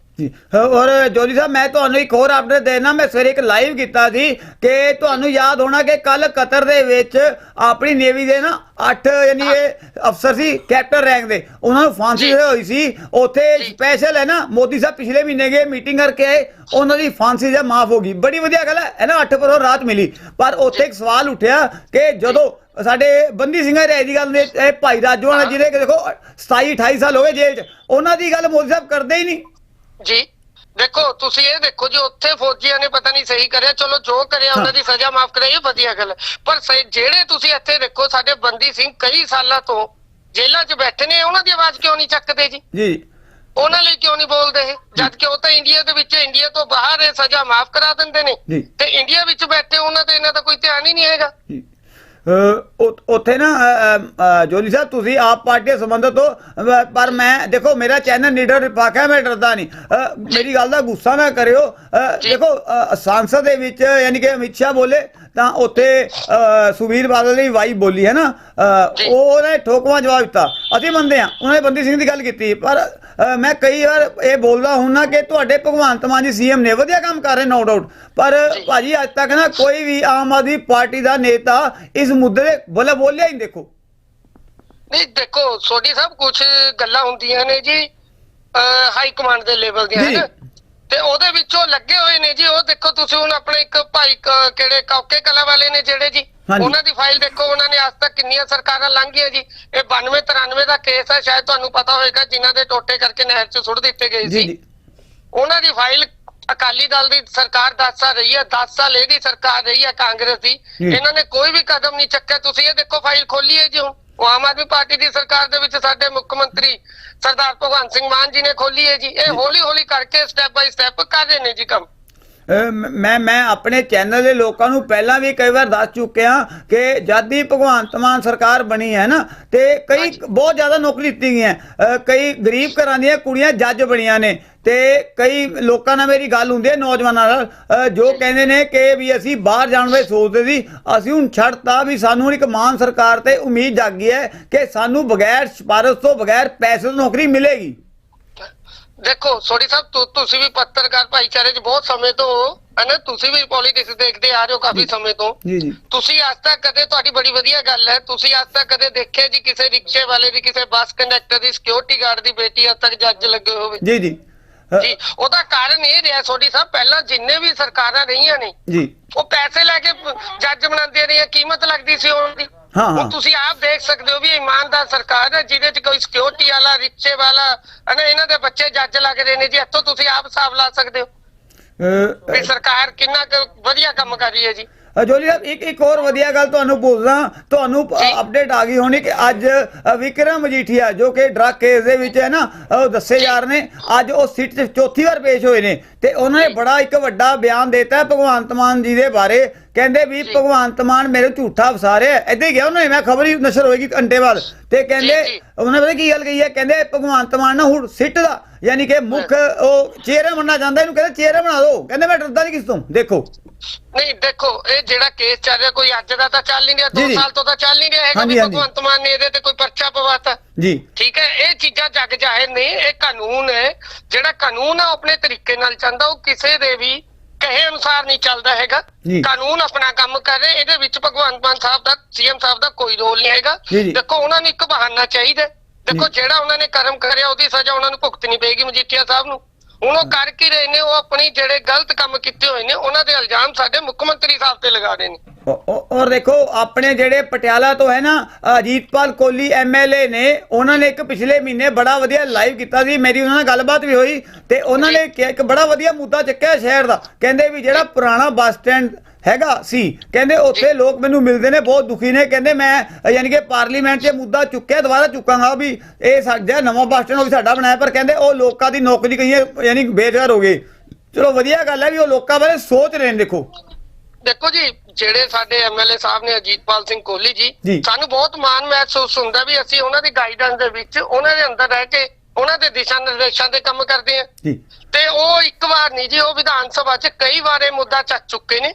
ਔਰ ਜੋਲੀ ਸਾਹਿਬ ਮੈਂ ਤੁਹਾਨੂੰ ਇੱਕ ਹੋਰ ਅਪਡੇਟ ਦੇਣਾ ਮੈਂ ਸਵੇਰੇ ਇੱਕ ਲਾਈਵ ਕੀਤਾ ਸੀ ਕਿ ਤੁਹਾਨੂੰ ਯਾਦ ਹੋਣਾ ਕਿ ਕੱਲ ਕਤਰ ਦੇ ਵਿੱਚ ਆਪਣੀ ਨੇਵੀ ਦੇ ਨਾ 8 ਯਾਨੀ ਇਹ ਅਫਸਰ ਸੀ ਕੈਪਟਨ ਰੈਂਕ ਦੇ ਉਹਨਾਂ ਨੂੰ ਫਾਂਸੀ। ਹੋਈ ਸੀ। ਉੱਥੇ। ਸਪੈਸ਼ਲ ਹੈ ਨਾ ਮੋਦੀ ਸਾਹਿਬ ਪਿਛਲੇ ਮਹੀਨੇ ਗਏ ਮੀਟਿੰਗ ਕਰਕੇ ਆਏ ਉਹਨਾਂ ਦੀ ਫਾਂਸੀ ਜੇ ਮਾਫ ਹੋ ਗਈ। ਬੜੀ ਵਧੀਆ ਗੱਲ ਹੈ ਨਾ 8 ਪਰੋਂ ਰਾਤ ਮਿਲੀ। ਪਰ ਉੱਥੇ ਇੱਕ ਸਵਾਲ ਉੱਠਿਆ ਕਿ ਜਦੋਂ ਸਾਡੇ ਬੰਦੀ ਸਿੰਘਾਂ ਰਹਿ ਦੀ ਗੱਲ ਨੇ ਇਹ ਭਾਈ ਰਾਜੂਆਂ ਨੇ ਜਿਹਦੇ ਦੇਖੋ 27 28 ਸਾਲ ਹੋ ਗਏ ਜੇਲ੍ਹ 'ਚ ਉਹਨਾਂ ਦੀ ਗੱਲ ਮੋਦੀ ਸਾਹਿਬ ਕਰਦੇ ਹੀ ਨਹੀਂ। ਜੀ। ਦੇਖੋ ਤੁਸੀਂ ਇਹ ਦੇਖੋ ਜੀ ਉੱਥੇ ਫੌਜੀਆਂ ਨੇ ਪਤਾ ਨਹੀਂ ਸਹੀ ਕਰਿਆ। ਚਲੋ ਜੋ ਕਰਿਆ ਉਹਨਾਂ ਦੀ ਸਜ਼ਾ ਮਾਫ ਕਰਾਈ ਇਹ ਵਧੀਆ ਗੱਲ ਹੈ। ਪਰ ਸਹੀ- ਜਿਹੜੇ ਤੁਸੀਂ ਇੱਥੇ ਦੇਖੋ ਸਾਡੇ ਬੰਦੀ ਸਿੰਘ ਕਈ ਸਾਲਾਂ ਤੋਂ ਜੇਲ੍ਹਾਂ 'ਚ ਬੈਠੇ ਨੇ ਉਹਨਾਂ ਦੀ ਆਵਾਜ਼ ਕਿਉਂ ਨਹੀਂ ਚੱਕਦੇ ਜੀ? ਜੀ। ਉਹਨਾਂ ਲਈ ਕਿਉਂ ਨਹੀਂ ਬੋਲਦੇ ਇਹ? ਜਦ ਕਿ ਉਹ ਤਾਂ ਇੰਡੀਆ ਦੇ ਵਿੱਚ ਇੰਡੀਆ ਤੋਂ ਬਾਹਰ ਇਹ ਸਜ਼ਾ ਮਾਫ ਕਰਾ ਦਿੰਦੇ ਨੇ। ਜੀ। ਤੇ ਇੰਡੀਆ ਵਿੱਚ ਬੈਠੇ ਉਹਨਾਂ ਤੇ ਇਹਨਾਂ ਦਾ ਕੋਈ ਧਿਆਨ ਹੀ ਨਹੀਂ ਹੈਗਾ। ਜੀ। ਉੱਥੇ ਨਾ ਜੋਲੀ ਸਾਹਿਬ ਤੁਸੀਂ ਆਪ ਪਾਰਟੀ ਦੇ ਸੰਬੰਧਤ ਹੋ। ਪਰ ਮੈਂ ਦੇਖੋ ਮੇਰਾ ਚੈਨਲ ਨੀਡਰ ਵਿਪਾਕ ਹੈ ਮੈਂ ਡਰਦਾ ਨਹੀਂ। ਮੇਰੀ ਗੱਲ ਦਾ ਗੁੱਸਾ ਨਾ ਕਰਿਓ। ਦੇਖੋ ਸੰਸਦ ਦੇ ਵਿੱਚ ਯਾਨੀ ਕਿ ਅਮਿਤ ਸ਼ਾਹ ਬੋਲੇ ਤਾਂ ਉੱਥੇ ਸੁਖਬੀਰ ਬਾਦਲ ਦੀ ਵਾਈ ਬੋਲੀ ਹੈ ਨਾ ਉਹਨੇ ਠੋਕਵਾ ਜਵਾਬ ਦਿੱਤਾ। ਅਸੀਂ ਮੰਨਦੇ ਹਾਂ ਉਹਨਾਂ ਬੰਦੀ ਸਿੰਘ ਦੀ ਗੱਲ ਕੀਤੀ ਪਰ ਮੈਂ ਕਈ ਵਾਰ ਇਹ ਬੋਲਦਾ ਹੁੰਨਾ ਕਿ ਤੁਹਾਡੇ ਭਗਵੰਤ ਮਾਨ ਜੀ ਸੀਐਮ ਨੇ ਵਧੀਆ ਕੰਮ ਕਰ ਰਹੇ ਨੋ ਡਾਊਟ ਪਰ। ਭਾਜੀ ਅੱਜ ਤੱਕ ਨਾ ਕੋਈ ਵੀ ਆਮ ਆਦਮੀ ਪਾਰਟੀ ਦਾ ਨੇਤਾ ਇਸ ਮੁੱਦੇ ਦੇ ਬੋਲੇ ਬੋਲਿਆ ਹੀ ਦੇਖੋ। ਨਹੀਂ ਦੇਖੋ ਸੋਢੀ ਸਾਹਿਬ ਕੁਝ ਗੱਲਾਂ ਹੁੰਦੀਆਂ ਨੇ ਜੀ ਹਾਈ ਕਮਾਂਡ ਦੇ ਲੈਵਲ ਦੀਆਂ। ਹਨ ਤੇ ਉਹਦੇ ਵਿੱਚੋਂ ਲੱਗੇ ਹੋਏ ਨੇ ਜੀ ਉਹ ਦੇਖੋ ਤੁਸੀਂ ਹੁਣ ਆਪਣੇ ਇੱਕ ਭਾਈ ਕਿਹੜੇ ਕੌਕੇ ਕਲਾ ਵਾਲੇ ਨੇ ਜਿਹੜੇ ਜੀ। ਉਹਨਾਂ ਦੀ ਫਾਈਲ ਦੇਖੋ ਉਹਨਾਂ ਨੇ ਅੱਜ ਤੱਕ ਕਿੰਨੀਆਂ ਸਰਕਾਰਾਂ ਲੰਘ ਗਈਆਂ ਜੀ। ਇਹ 92 93 ਦਾ ਕੇਸ ਹੈ ਸ਼ਾਇਦ ਤੁਹਾਨੂੰ ਪਤਾ ਹੋਵੇਗਾ ਜਿਨ੍ਹਾਂ ਦੇ ਟੋਟੇ ਕਰਕੇ ਨਹਿਰ 'ਚ ਸੁੱਟ ਦਿੱਤੇ ਗਏ ਸੀ। ਉਹਨਾਂ ਦੀ ਫਾਈਲ ਅਕਾਲੀ ਦਲ ਦੀ ਸਰਕਾਰ 10 ਸਾਲ ਰਹੀ ਹੈ 10 ਸਾਲ ਇਹਦੀ ਸਰਕਾਰ ਰਹੀ ਹੈ ਕਾਂਗਰਸ ਦੀ। ਇਹਨਾਂ ਨੇ ਕੋਈ ਵੀ ਕਦਮ ਨਹੀਂ ਚੱਕਿਆ। ਤੁਸੀਂ ਇਹ ਦੇਖੋ ਫਾਈਲ ਖੋਲੀ ਹੈ ਜੀ ਹੁਣ। ਉਹ ਆਮ ਆਦਮੀ ਪਾਰਟੀ ਦੀ ਸਰਕਾਰ ਦੇ ਵਿੱਚ ਸਾਡੇ ਮੁੱਖ ਮੰਤਰੀ ਸਰਦਾਰ ਭਗਵੰਤ ਸਿੰਘ ਮਾਨ ਜੀ ਨੇ ਖੋਲੀ ਹੈ ਜੀ। ਇਹ ਹੌਲੀ ਹੌਲੀ ਕਰਕੇ ਸਟੈਪ ਬਾਈ ਸਟੈਪ ਕਰ ਰਹੇ ਨੇ ਜੀ ਕੰਮ। ਮ- ਮੈਂ ਆਪਣੇ ਚੈਨਲ ਦੇ ਲੋਕਾਂ ਨੂੰ ਪਹਿਲਾਂ ਵੀ ਕਈ ਵਾਰ ਦੱਸ ਚੁੱਕਿਆ ਕਿ ਜਦ ਦੀ ਭਗਵੰਤ ਮਾਨ ਸਰਕਾਰ ਬਣੀ ਹੈ ਨਾ ਤੇ ਕਈ। ਬਹੁਤ ਜ਼ਿਆਦਾ ਨੌਕਰੀ ਦਿੱਤੀ ਗਈਆਂ। ਕਈ ਗਰੀਬ ਘਰਾਂ ਦੀਆਂ ਕੁੜੀਆਂ ਜੱਜ ਬਣੀਆਂ ਨੇ। ਤੇ ਕਈ ਲੋਕਾਂ ਨਾਲ ਮੇਰੀ ਗੱਲ ਹੁੰਦੀ ਹੈ ਨੌਜਵਾਨਾਂ ਨਾਲ ਜੋ ਕਹਿੰਦੇ ਨੇ ਕਿ ਵੀ ਅਸੀਂ ਬਾਹਰ ਜਾਣ ਵੇ ਸੋਚਦੇ ਸੀ ਅਸੀਂ ਹੁਣ ਛੱਡਤਾ ਵੀ ਸਾਨੂੰ ਇੱਕ ਮਾਨ ਸਰਕਾਰ ਤੇ ਉਮੀਦ ਜਾਗੀ ਹੈ ਕਿ ਸਾਨੂੰ ਬਗੈਰ ਸਿਫਾਰਸ਼ ਤੋਂ ਬਗੈਰ ਪੈਸੇ ਤੋਂ ਨੌਕਰੀ ਮਿਲੇਗੀ। ਦੇਖੋ ਸੋਰੀ ਸਾਹਿਬ ਤੁਸੀਂ ਵੀ ਪੱਤਰਕਾਰ ਭਾਈਚਾਰੇ 'ਚ ਬਹੁਤ ਸਮੇਂ ਤੋਂ ਹੋ ਹਨਾ ਤੁਸੀਂ ਵੀ ਪੋਲਿਟਿਕਸ ਦੇਖਦੇ ਆ ਰਹੇ ਹੋ ਕਾਫੀ ਸਮੇਂ ਤੋਂ। ਜੀ ਜੀ। ਤੁਸੀਂ ਅੱਜ ਤੱਕ ਕਦੇ ਤੁਹਾਡੀ ਬੜੀ ਵਧੀਆ ਗੱਲ ਹੈ ਤੁਸੀਂ ਅੱਜ ਤੱਕ ਕਦੇ ਦੇਖਿਆ ਜੀ ਕਿਸੇ ਰਿਕਸ਼ੇ ਵਾਲੇ ਦੀ ਕਿਸੇ ਬੱਸ ਕੰਡਕਟਰ ਦੀ ਸਿਕਿਉਰਿਟੀ ਗਾਰਡ ਦੀ ਬੇਟੀ ਅੱਜ ਤੱਕ ਜੱਜ ਲੱਗੇ ਹੋਵੇ? ਜੀ ਜੀ। ਜੀ ਉਹਦਾ ਕਾਰਨ ਇਹ ਰਿਹਾ ਸੋਢੀ ਸਾਹਿਬ ਪਹਿਲਾਂ ਜਿੰਨੇ ਵੀ ਸਰਕਾਰਾਂ ਰਹੀਆਂ ਨੇ ਜੀ। ਉਹ ਪੈਸੇ ਲੈ ਕੇ ਜੱਜ ਬਣਾਉਂਦੇ ਰਹੇ ਕੀਮਤ ਲੱਗਦੀ ਸੀ ਉਹਨਾਂ ਦੀ। ਹਾਂ, ਹਾਂ। ਤੁਸੀਂ ਆਪ ਦੇਖ ਸਕਦੇ ਹੋ ਵੀ ਇਮਾਨਦਾਰ ਸਰਕਾਰ ਹੈ ਜਿਹਦੇ 'ਚ ਕੋਈ ਸਿਕਿਉਰਿਟੀ ਵਾਲਾ ਰਿਕਸ਼ੇ ਵਾਲਾ ਅਨੇ ਇਹਨਾਂ ਦੇ ਬੱਚੇ ਜੱਜ ਲੱਗ ਰਹੇ ਨੇ ਜੀ ਇੱਥੋਂ ਤੁਸੀਂ ਆਪ ਹਿਸਾਬ ਲਾ ਸਕਦੇ ਹੋ। ਵੀ ਸਰਕਾਰ ਕਿੰਨਾ ਕੁ ਵਧੀਆ ਕੰਮ ਕਰ ਰਹੀ ਹੈ ਜੀ। ਜੋਲੀ ਸਾਹਿਬ ਇੱਕ ਇੱਕ ਹੋਰ ਵਧੀਆ ਗੱਲ ਤੁਹਾਨੂੰ ਪੁੱਛਦਾ ਤੁਹਾਨੂੰ। ਅਪਡੇਟ ਆ ਗਈ ਹੋਣੀ ਕਿ ਅੱਜ ਵਿਕਰਮ ਮਜੀਠੀਆ ਜੋ ਕਿ ਡਰਗ ਕੇਸ ਦੇ ਵਿੱਚ ਹੈ ਨਾ ਉਹ ਦੱਸੇ ਜਾ। ਰਹੇ ਨੇ ਅੱਜ ਉਹ ਸਿੱਟ 'ਚ ਚੌਥੀ ਵਾਰ ਪੇਸ਼ ਹੋਏ ਨੇ ਤੇ ਉਹਨਾਂ ਨੇ। ਬੜਾ ਇੱਕ ਵੱਡਾ ਬਿਆਨ ਦਿੱਤਾ ਭਗਵੰਤ ਮਾਨ ਜੀ ਦੇ ਬਾਰੇ। ਕਹਿੰਦੇ ਵੀ। ਭਗਵੰਤ ਮਾਨ ਮੇਰੇ ਝੂਠਾ ਫਸਾ ਰਿਹਾ ਹੀ ਗਿਆ ਉਹਨਾਂ ਨੇ ਮੈਂ ਖਬਰ ਹੀ ਨਸ਼ਰ ਹੋਏਗੀ ਘੰਟੇ ਬਾਅਦ ਤੇ ਕਹਿੰਦੇ। ਉਹਨਾਂ ਪਤਾ ਕੀ ਗੱਲ ਕਹੀ ਹੈ? ਕਹਿੰਦੇ ਭਗਵੰਤ ਮਾਨ ਨਾ ਹੁਣ ਸਿੱਟ ਦਾ ਯਾਨੀ ਕਿ ਮੁੱਖ ਉਹ ਚਿਹਰਾ ਬਣਨਾ ਚਾਹੁੰਦਾ ਇਹਨੂੰ ਕਹਿੰਦੇ ਚਿਹਰਾ ਬਣਾ ਦਿਓ। ਕਹਿੰਦੇ ਮੈਂ ਡਰਦਾ ਨਹੀਂ ਕਿਸ ਤੋਂ। ਦੇਖੋ। ਨਹੀਂ ਦੇਖੋ ਇਹ ਜਿਹੜਾ ਕੇਸ ਚੱਲ ਰਿਹਾ ਕੋਈ ਅੱਜ ਦਾ ਤਾਂ ਚੱਲ ਨਹੀਂ ਰਿਹਾ ਜੀ, 2 ਜੀ। ਸਾਲ ਤੋਂ ਤਾਂ ਚੱਲ ਨਹੀਂ ਰਿਹਾ ਹੈਗਾ ਹਾਂਜੀ, ਵੀ ਹਾਂਜੀ। ਭਗਵੰਤ ਮਾਨ ਨੇ ਇਹਦੇ ਤੇ ਕੋਈ ਪਰਚਾ ਪਵਾਤਾ ਜੀ ਠੀਕ ਹੈ ਇਹ ਚੀਜ਼ਾਂ ਜੱਗ ਜਾਹਿਰ ਨੇ ਇਹ ਕਾਨੂੰਨ ਹੈ ਜਿਹੜਾ ਕਾਨੂੰਨ ਆ ਉਹ ਆਪਣੇ ਤਰੀਕੇ ਨਾਲ ਚੱਲਦਾ ਉਹ ਕਿਸੇ ਦੇ ਵੀ ਕਹੇ ਅਨੁਸਾਰ ਨਹੀਂ ਚੱਲਦਾ ਹੈਗਾ ਜੀ। ਕਾਨੂੰਨ ਆਪਣਾ ਕੰਮ ਕਰ ਰਿਹਾ ਇਹਦੇ ਵਿੱਚ ਭਗਵੰਤ ਮਾਨ ਸਾਹਿਬ ਦਾ ਸੀਐਮ ਸਾਹਿਬ ਦਾ ਕੋਈ ਰੋਲ ਨਹੀਂ ਹੈਗਾ ਜੀ, ਜੀ। ਦੇਖੋ ਉਹਨਾਂ ਨੂੰ ਇੱਕ ਬਹਾਨਾ ਚਾਹੀਦਾ ਹੈ। ਦੇਖੋ ਜਿਹੜਾ ਉਹਨਾਂ ਨੇ ਕਰਮ ਕਰਿਆ ਉਹਦੀ ਸਜ਼ਾ ਉਹਨਾਂ ਨੂੰ ਭੁਗਤਣੀ ਪਏਗੀ ਮਜੀਠੀਆ ਸਾਹਿਬ ਨੂੰ ਹੁਣ ਉਹ ਕਰ ਕੀ ਰਹੇ ਨੇ? ਉਹ ਆਪਣੀ ਜਿਹੜੇ ਗਲਤ ਕੰਮ ਕੀਤੇ ਹੋਏ ਨੇ, ਉਹਨਾਂ ਦੇ ਇਲਜ਼ਾਮ ਸਾਡੇ ਮੁੱਖ ਮੰਤਰੀ ਸਾਹਿਬ ਤੇ ਲਗਾ ਰਹੇ ਨੇ। ਔਰ ਦੇਖੋ, ਆਪਣੇ ਜਿਹੜੇ ਪਟਿਆਲਾ ਤੋਂ ਹੈ ਨਾ, ਅਜੀਤਪਾਲ ਕੋਹਲੀ ਐਮਐਲਏ ਨੇ, ਉਹਨਾਂ ਨੇ ਇੱਕ ਪਿਛਲੇ ਮਹੀਨੇ ਬੜਾ ਵਧੀਆ ਲਾਈਵ ਕੀਤਾ ਸੀ। ਮੇਰੀ ਉਹਨਾਂ ਨਾਲ ਗੱਲਬਾਤ ਵੀ ਹੋਈ ਤੇ ਉਹਨਾਂ ਨੇ ਇੱਕ ਬੜਾ ਵਧੀਆ ਮੁੱਦਾ ਚੱਕਿਆ ਸ਼ਹਿਰ ਦਾ। ਕਹਿੰਦੇ ਵੀ ਜਿਹੜਾ ਪੁਰਾਣਾ ਬੱਸ ਸਟੈਂਡ ਹੈਗਾ ਸੀ, ਕਹਿੰਦੇ ਉੱਥੇ ਲੋਕ ਮੈਨੂੰ ਮਿਲਦੇ ਨੇ, ਬਹੁਤ ਦੁਖੀ ਨੇ। ਕਹਿੰਦੇ ਮੈਂ, ਯਾਨੀ ਕਿ ਪਾਰਲੀਮੈਂਟ 'ਚ ਮੁੱਦਾ ਚੁੱਕਿਆ, ਦੁਬਾਰਾ ਚੁੱਕਾਂਗਾ ਵੀ ਇਹ ਸਾਡਾ ਨਵਾਂ ਬੱਸ ਸਟੈਂਡ ਉਹ ਵੀ ਸਾਡਾ ਬਣਾਇਆ, ਪਰ ਕਹਿੰਦੇ ਉਹ ਲੋਕਾਂ ਦੀ ਨੌਕਰੀ ਗਈ ਯਾਨੀ ਬੇਰੁਜ਼ਗਾਰ ਹੋ ਗਏ। ਚਲੋ, ਵਧੀਆ ਗੱਲ ਹੈ ਵੀ ਉਹ ਲੋਕਾਂ ਬਾਰੇ ਸੋਚ ਰਹੇ ਨੇ, ਦੇਖੋ। ਦੇਖੋ ਜੀ ਜਿਹੜੇ ਸਾਡੇ ਐਮਐਲਏ ਸਾਹਿਬ ਨੇ ਅਜੀਤਪਾਲ ਸਿੰਘ ਕੋਹਲੀ ਜੀ। ਸਾਨੂੰ ਬਹੁਤ ਮਾਣ ਮਹਿਸੂਸ ਹੁੰਦਾ ਵੀ ਅਸੀਂ ਉਹਨਾਂ ਦੀ ਗਾਈਡੈਂਸ ਦੇ ਵਿੱਚ ਉਹਨਾਂ ਦੇ ਅੰਦਰ ਰਹਿ ਕੇ ਉਹਨਾਂ ਦੇ ਦਿਸ਼ਾ ਨਿਰਦੇਸ਼ਾਂ ਤੇ ਕੰਮ ਕਰਦੇ ਜੀ। ਤੇ ਉਹ ਇੱਕ ਵਾਰ ਨਹੀਂ ਜੀ ਉਹ ਵਿਧਾਨ ਸਭਾ 'ਚ ਕਈ ਵਾਰ ਇਹ ਮੁੱਦਾ ਚੱਕ ਚੁੱਕੇ ਨੇ।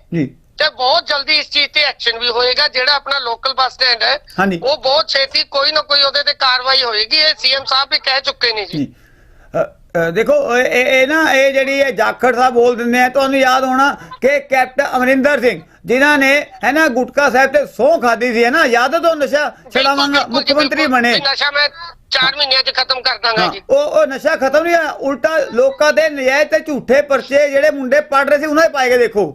ਤੇ ਬਹੁਤ ਜਲਦੀ ਇਸ ਚੀਜ਼ ਤੇ ਐਕਸ਼ਨ ਵੀ ਹੋਏਗਾ ਜਿਹੜਾ ਆਪਣਾ ਲੋਕਲ ਬੱਸ ਸਟੈਂਡ ਹੈ। ਉਹ ਬਹੁਤ ਛੇਤੀ ਕੋਈ ਨਾ ਕੋਈ ਉਹਦੇ ਤੇ ਕਾਰਵਾਈ ਹੋਏਗੀ ਇਹ ਸੀਐਮ ਸਾਹਿਬ ਵੀ ਕਹਿ ਚੁੱਕੇ ਨੇ ਜੀ। ਦੇਖੋ ਇਹ ਇਹ- ਨਾ ਇਹ ਜਿਹੜੀ ਇਹ ਜਾਖੜ ਸਾਹਿਬ ਬੋਲ ਦਿੰਦੇ ਆ ਤੁਹਾਨੂੰ ਯਾਦ ਹੋਣਾ ਕਿ ਕੈਪਟਨ ਅਮਰਿੰਦਰ ਸਿੰਘ ਜਿਨ੍ਹਾਂ ਨੇ ਹੈ ਨਾ ਗੁਟਕਾ ਸਾਹਿਬ ਤੇ ਸਹੁੰ ਖਾਦੀ ਸੀ ਹੈ ਨਾ ਯਾਦ ਹੈ ਤੁਹਾਨੂੰ ਨਸ਼ਾ ਬਿਲਕੁਲ ਮੁੱਖ ਮੰਤਰੀ। ਬਣੇ ਨਸ਼ਾ ਮੈਂ 4 ਮਹੀਨਿਆਂ 'ਚ ਖਤਮ ਕਰ ਦਾਂਗਾ ਜੀ ਉਹ ਉਹ ਨਸ਼ਾ ਖਤਮ ਨਹੀਂ ਹੋਇਆ ਉਲਟਾ ਲੋਕਾਂ ਦੇ ਨਜਾਇਜ਼ ਤੇ ਝੂਠੇ ਪਰਚੇ ਜਿਹੜੇ ਮੁੰਡੇ ਪੜ ਰਹੇ ਸੀ ਉਹਨਾਂ ਦੇ ਪਾਏ ਗਏ ਦੇਖੋ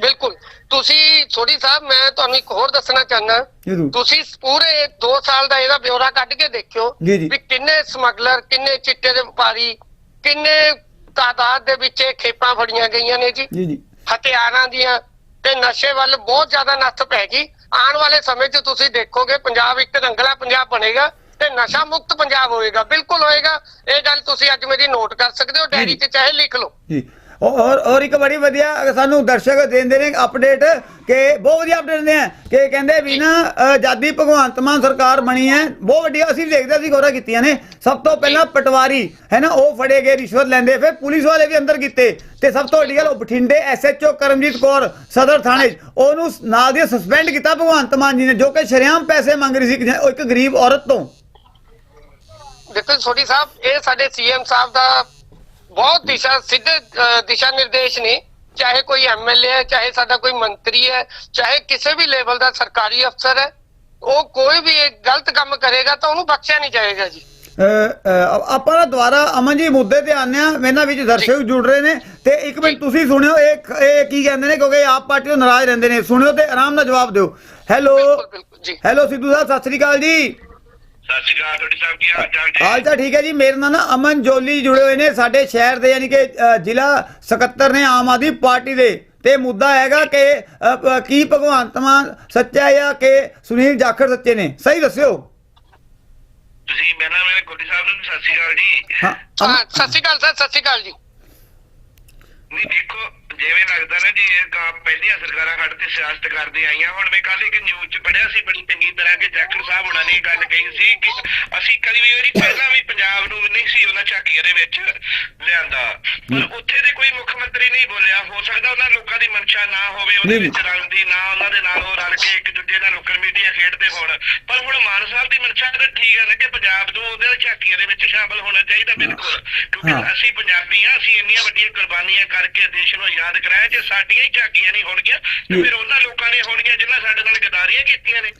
ਬਿਲਕੁਲ। ਤੁਸੀਂ ਸੋਢੀ ਸਾਹਿਬ ਮੈਂ ਤੁਹਾਨੂੰ ਇੱਕ ਹੋਰ ਦੱਸਣਾ ਚਾਹੁੰਦਾ। ਜ਼ਰੂਰ। ਤੁਸੀਂ ਪੂਰੇ 2 ਸਾਲ ਦਾ ਇਹਦਾ ਬਿਊਰਾ ਕੱਢ ਕੇ ਦੇਖਿਓ ਜੀ, ਜੀ। ਵੀ ਕਿੰਨੇ ਸਮਗਲਰ ਕਿੰਨੇ ਚਿੱਟੇ ਦੇ ਵਪਾਰੀ ਕਿੰਨੇ ਤਾਦਾਦ ਦੇ ਵਿੱਚ ਇਹ ਖੇਪਾਂ ਫੜੀਆਂ ਗਈਆਂ ਨੇ ਜੀ। ਜੀ ਜੀ। ਹਥਿਆਰਾਂ ਦੀਆਂ ਤੇ ਨਸ਼ੇ ਵੱਲ ਬਹੁਤ ਜ਼ਿਆਦਾ ਨੱਥ ਪੈ ਗਈ। ਆਉਣ ਵਾਲੇ ਸਮੇਂ 'ਚ ਤੁਸੀਂ ਦੇਖੋਗੇ ਪੰਜਾਬ ਇੱਕ ਰੰਗਲਾ ਪੰਜਾਬ ਬਣੇਗਾ ਤੇ ਨਸ਼ਾ ਮੁਕਤ ਪੰਜਾਬ ਹੋਏਗਾ। ਬਿਲਕੁਲ ਹੋਏਗਾ। ਇਹ ਗੱਲ ਤੁਸੀਂ ਅੱਜ ਮੇਰੀ ਨੋਟ ਕਰ ਸਕਦੇ ਹੋ ਡਾਇਰੀ 'ਚ ਚਾਹੇ ਲਿਖ ਲਓ। ਜੀ। ਔਰ ਔਰ- ਇੱਕ ਬੜੀ ਵਧੀਆ ਸਾਨੂੰ ਦਰਸ਼ਕ ਦਿੰਦੇ ਨੇ ਅਪਡੇਟ ਕਿ ਬਹੁਤ ਵਧੀਆ ਅਪਡੇਟ ਦਿੰਦੇ ਆ ਕਿ ਕਹਿੰਦੇ ਵੀ ਨਾ ਅ, ਭਗਵੰਤ ਮਾਨ ਸਰਕਾਰ ਬਣੀ ਹੈ। ਬਹੁਤ ਵੱਡੀ ਅਸੀਂ ਦੇਖਦੇ ਸੀ ਗੌਰਾ ਕੀਤੀਆਂ ਨੇ। ਸਭ ਤੋਂ ਪਹਿਲਾਂ ਪਟਵਾਰੀ ਹੈ ਨਾ ਉਹ ਫੜੇ ਗਏ ਰਿਸ਼ਵਤ ਲੈਂਦੇ ਫਿਰ ਪੁਲਿਸ ਵਾਲੇ ਵੀ ਅੰਦਰ ਕੀਤੇ। ਤੇ ਸਭ ਤੋਂ ਵੱਡੀ ਗੱਲ ਉਹ ਬਠਿੰਡੇ ਐਸਐਚਓ ਕਰਮਜੀਤ ਕੌਰ ਸਦਰ ਥਾਣੇ 'ਚ ਉਹਨੂੰ ਨਾਲ ਦੀ ਸਸਪੈਂਡ ਕੀਤਾ ਭਗਵੰਤ ਮਾਨ ਜੀ ਨੇ ਜੋ ਕਿ ਸ਼ਰੇਆਮ ਪੈਸੇ ਮੰਗ ਰਹੀ ਸੀ ਇੱਕ- ਇੱਕ ਗਰੀਬ ਔਰਤ ਤੋਂ। ਦੇਖੋ ਸੋਢੀ ਸਾਹਿਬ ਇਹ ਸਾਡੇ ਸੀਐਮ ਸਾਹਿਬ ਦਾ ਬਹੁਤ ਦਿਸ਼ਾ ਸਿੱਧੇ ਦਿਸ਼ਾ ਨਿਰਦੇਸ਼ ਨੇ ਚਾਹੇ ਕੋਈ ਐਮਐਲਏ ਹੈ ਚਾਹੇ ਸਾਡਾ ਕੋਈ ਮੰਤਰੀ ਹੈ ਚਾਹੇ ਕਿਸੇ ਵੀ ਲੈਵਲ ਦਾ ਸਰਕਾਰੀ ਅਫਸਰ ਹੈ ਉਹ ਕੋਈ ਵੀ ਗਲਤ ਕੰਮ ਕਰੇਗਾ ਤਾਂ ਉਹਨੂੰ ਬਖਸ਼ਿਆ ਨਹੀਂ ਜਾਏਗਾ ਜੀ। ਆਪਾਂ ਨਾ ਦੁਬਾਰਾ ਅਮਨ ਜੀ ਮੁੱਦੇ ਤੇ ਆਉਂਦੇ ਆ ਇਹਨਾਂ ਵਿੱਚ ਦਰਸ਼ਕ ਜੁੜ ਰਹੇ ਨੇ ਤੇ ਇੱਕ ਮਿੰਟ ਤੁਸੀਂ ਸੁਣਿਓ ਇਹ ਇਹ ਕੀ ਕਹਿੰਦੇ ਨੇ ਕਿਉਂਕਿ ਆਪ ਪਾਰਟੀ ਤੋਂ ਨਾਰਾਜ਼ ਰਹਿੰਦੇ ਨੇ। ਸੁਣਿਓ ਤੇ ਆਰਾਮ ਨਾਲ ਜਵਾਬ ਦਿਓ। ਹੈਲੋ ਹੈਲੋ ਸਿੱਧੂ ਸਾਹਿਬ ਸਤਿ ਸ੍ਰੀ ਅਕਾਲ ਜੀ। ਸਤਿ ਸ਼੍ਰੀ ਅਕਾਲ ਤੁਹਾਡੀ ਸਾਹਿਬ ਕੀ ਹਾਲ ਚਾਲ ਜੀ ਹਾਲ ਚਾਲ ਠੀਕ ਹੈ ਜੀ। ਮੇਰੇ ਨਾਲ ਨਾ ਅਮਨ ਜੋਲੀ ਜੁੜੇ ਹੋਏ ਨੇ ਸਾਡੇ ਸ਼ਹਿਰ ਦੇ ਯਾਨੀ ਕਿ ਅ, ਜ਼ਿਲ੍ਹਾ ਸਕੱਤਰ ਨੇ ਆਮ ਆਦਮੀ ਪਾਰਟੀ ਦੇ। ਤੇ ਮੁੱਦਾ ਹੈਗਾ ਕਿ ਅ, ਅ, ਕੀ ਭਗਵੰਤ ਮਾਨ ਸੱਚਾ ਹੈ ਜਾਂ ਕਿ ਸੁਨੀਲ ਜਾਖੜ ਸੱਚੇ ਨੇ? ਸਹੀ ਦੱਸਿਓ। ਤੁਸੀਂ ਮੈਂ ਨਾ ਮੇਰੇ ਕੋਟੀ ਸਾਹਿਬ ਨੂੰ ਵੀ ਸਤਿ ਸ਼੍ਰੀ ਅਕਾਲ ਜੀ। ਹਾਂ। ਹਾਂ ਅਮਨ- ਸਤਿ ਸ਼੍ਰੀ ਅਕਾਲ ਸਰ ਸਤਿ ਸ਼੍ਰੀ ਅਕਾਲ ਜੀ। ਨਹੀਂ ਦੇਖੋ ਜਿਵੇਂ ਲੱਗਦਾ ਨਾ ਜੀ ਇਹ ਕ- ਪਹਿਲੀਆਂ ਸਰਕਾਰਾਂ ਸਾਡੇ ਤੇ ਸਿਆਸਤ ਕਰਦੀ ਆਈਆਂ ਹੁਣ ਮੈਂ ਕੱਲ ਇੱਕ ਨਿਊਜ਼ 'ਚ ਪੜਿਆ ਸੀ ਬੜੀ ਚੰਗੀ ਤਰ੍ਹਾਂ ਕਿ ਜਾਖੜ ਸਾਹਿਬ ਉਹਨਾਂ ਨੇ ਗੱਲ ਕਹੀ ਸੀ ਕਿ ਅਸੀਂ ਕਦੀ ਵੀ ਪਹਿਲਾਂ ਵੀ ਪੰਜਾਬ ਨੂੰ ਨਹੀਂ ਸੀ ਉਹਨਾਂ ਝਾਕੀਆਂ ਦੇ ਵਿੱਚ ਲਿਆਂਦਾ। ਪਰ ਉੱਥੇ ਦੇ ਕੋਈ ਮੁੱਖ ਮੰਤਰੀ ਨਹੀਂ ਬੋਲਿਆ। ਹੋ ਸਕਦਾ ਉਹਨਾਂ ਲੋਕਾਂ ਦੀ ਮਨਸ਼ਾ ਨਾ ਹੋਵੇ ਉਹਦੇ ਵਿੱਚ ਰਲਣ ਦੀ ਨਾ ਉਹਨਾਂ ਦੇ ਨਾਲ ਉਹ ਰਲ ਕੇ ਇੱਕ ਦੂਜੇ ਨਾਲ ਲੋਕਲ ਮੀਡੀਆ ਖੇਡਦੇ ਹੋਣ। ਪਰ ਹੁਣ ਮਾਨ ਸਾਹਿਬ ਦੀ ਮਨਸ਼ਾ ਤਾਂ ਠੀਕ ਹੈ ਨਾ ਕਿ ਪੰਜਾਬ ਨੂੰ ਉਹਦੇ ਝਾਕੀਆਂ ਦੇ ਵਿੱਚ ਸ਼ਾਮਲ ਹੋਣਾ ਚਾਹੀਦਾ ਬਿਲਕੁਲ। ਕਿਉਂਕਿ। ਅਸੀਂ ਪੰਜਾਬੀ ਆ ਅਸੀਂ ਇੰਨੀਆਂ ਵੱਡੀਆਂ ਕੁਰਬਾਨੀਆਂ ਕਰਕੇ ਦੇਸ਼ ਨੂੰ ਆਜ਼ਾਦ ਕਰਾਇਆ ਜੇ ਸਾਡੀਆਂ ਹੀ ਝਾਕੀਆਂ ਨਹੀਂ ਹੋਣਗੀਆਂ ਤੇ। ਫਿਰ ਉਹਨਾਂ ਲੋਕਾਂ ਨੇ ਹੋਣਗੀਆਂ ਜਿਨ੍ਹਾਂ ਸਾਡੇ ਨਾਲ ਗਦਾਰੀਆਂ ਕੀਤੀਆਂ ਨੇ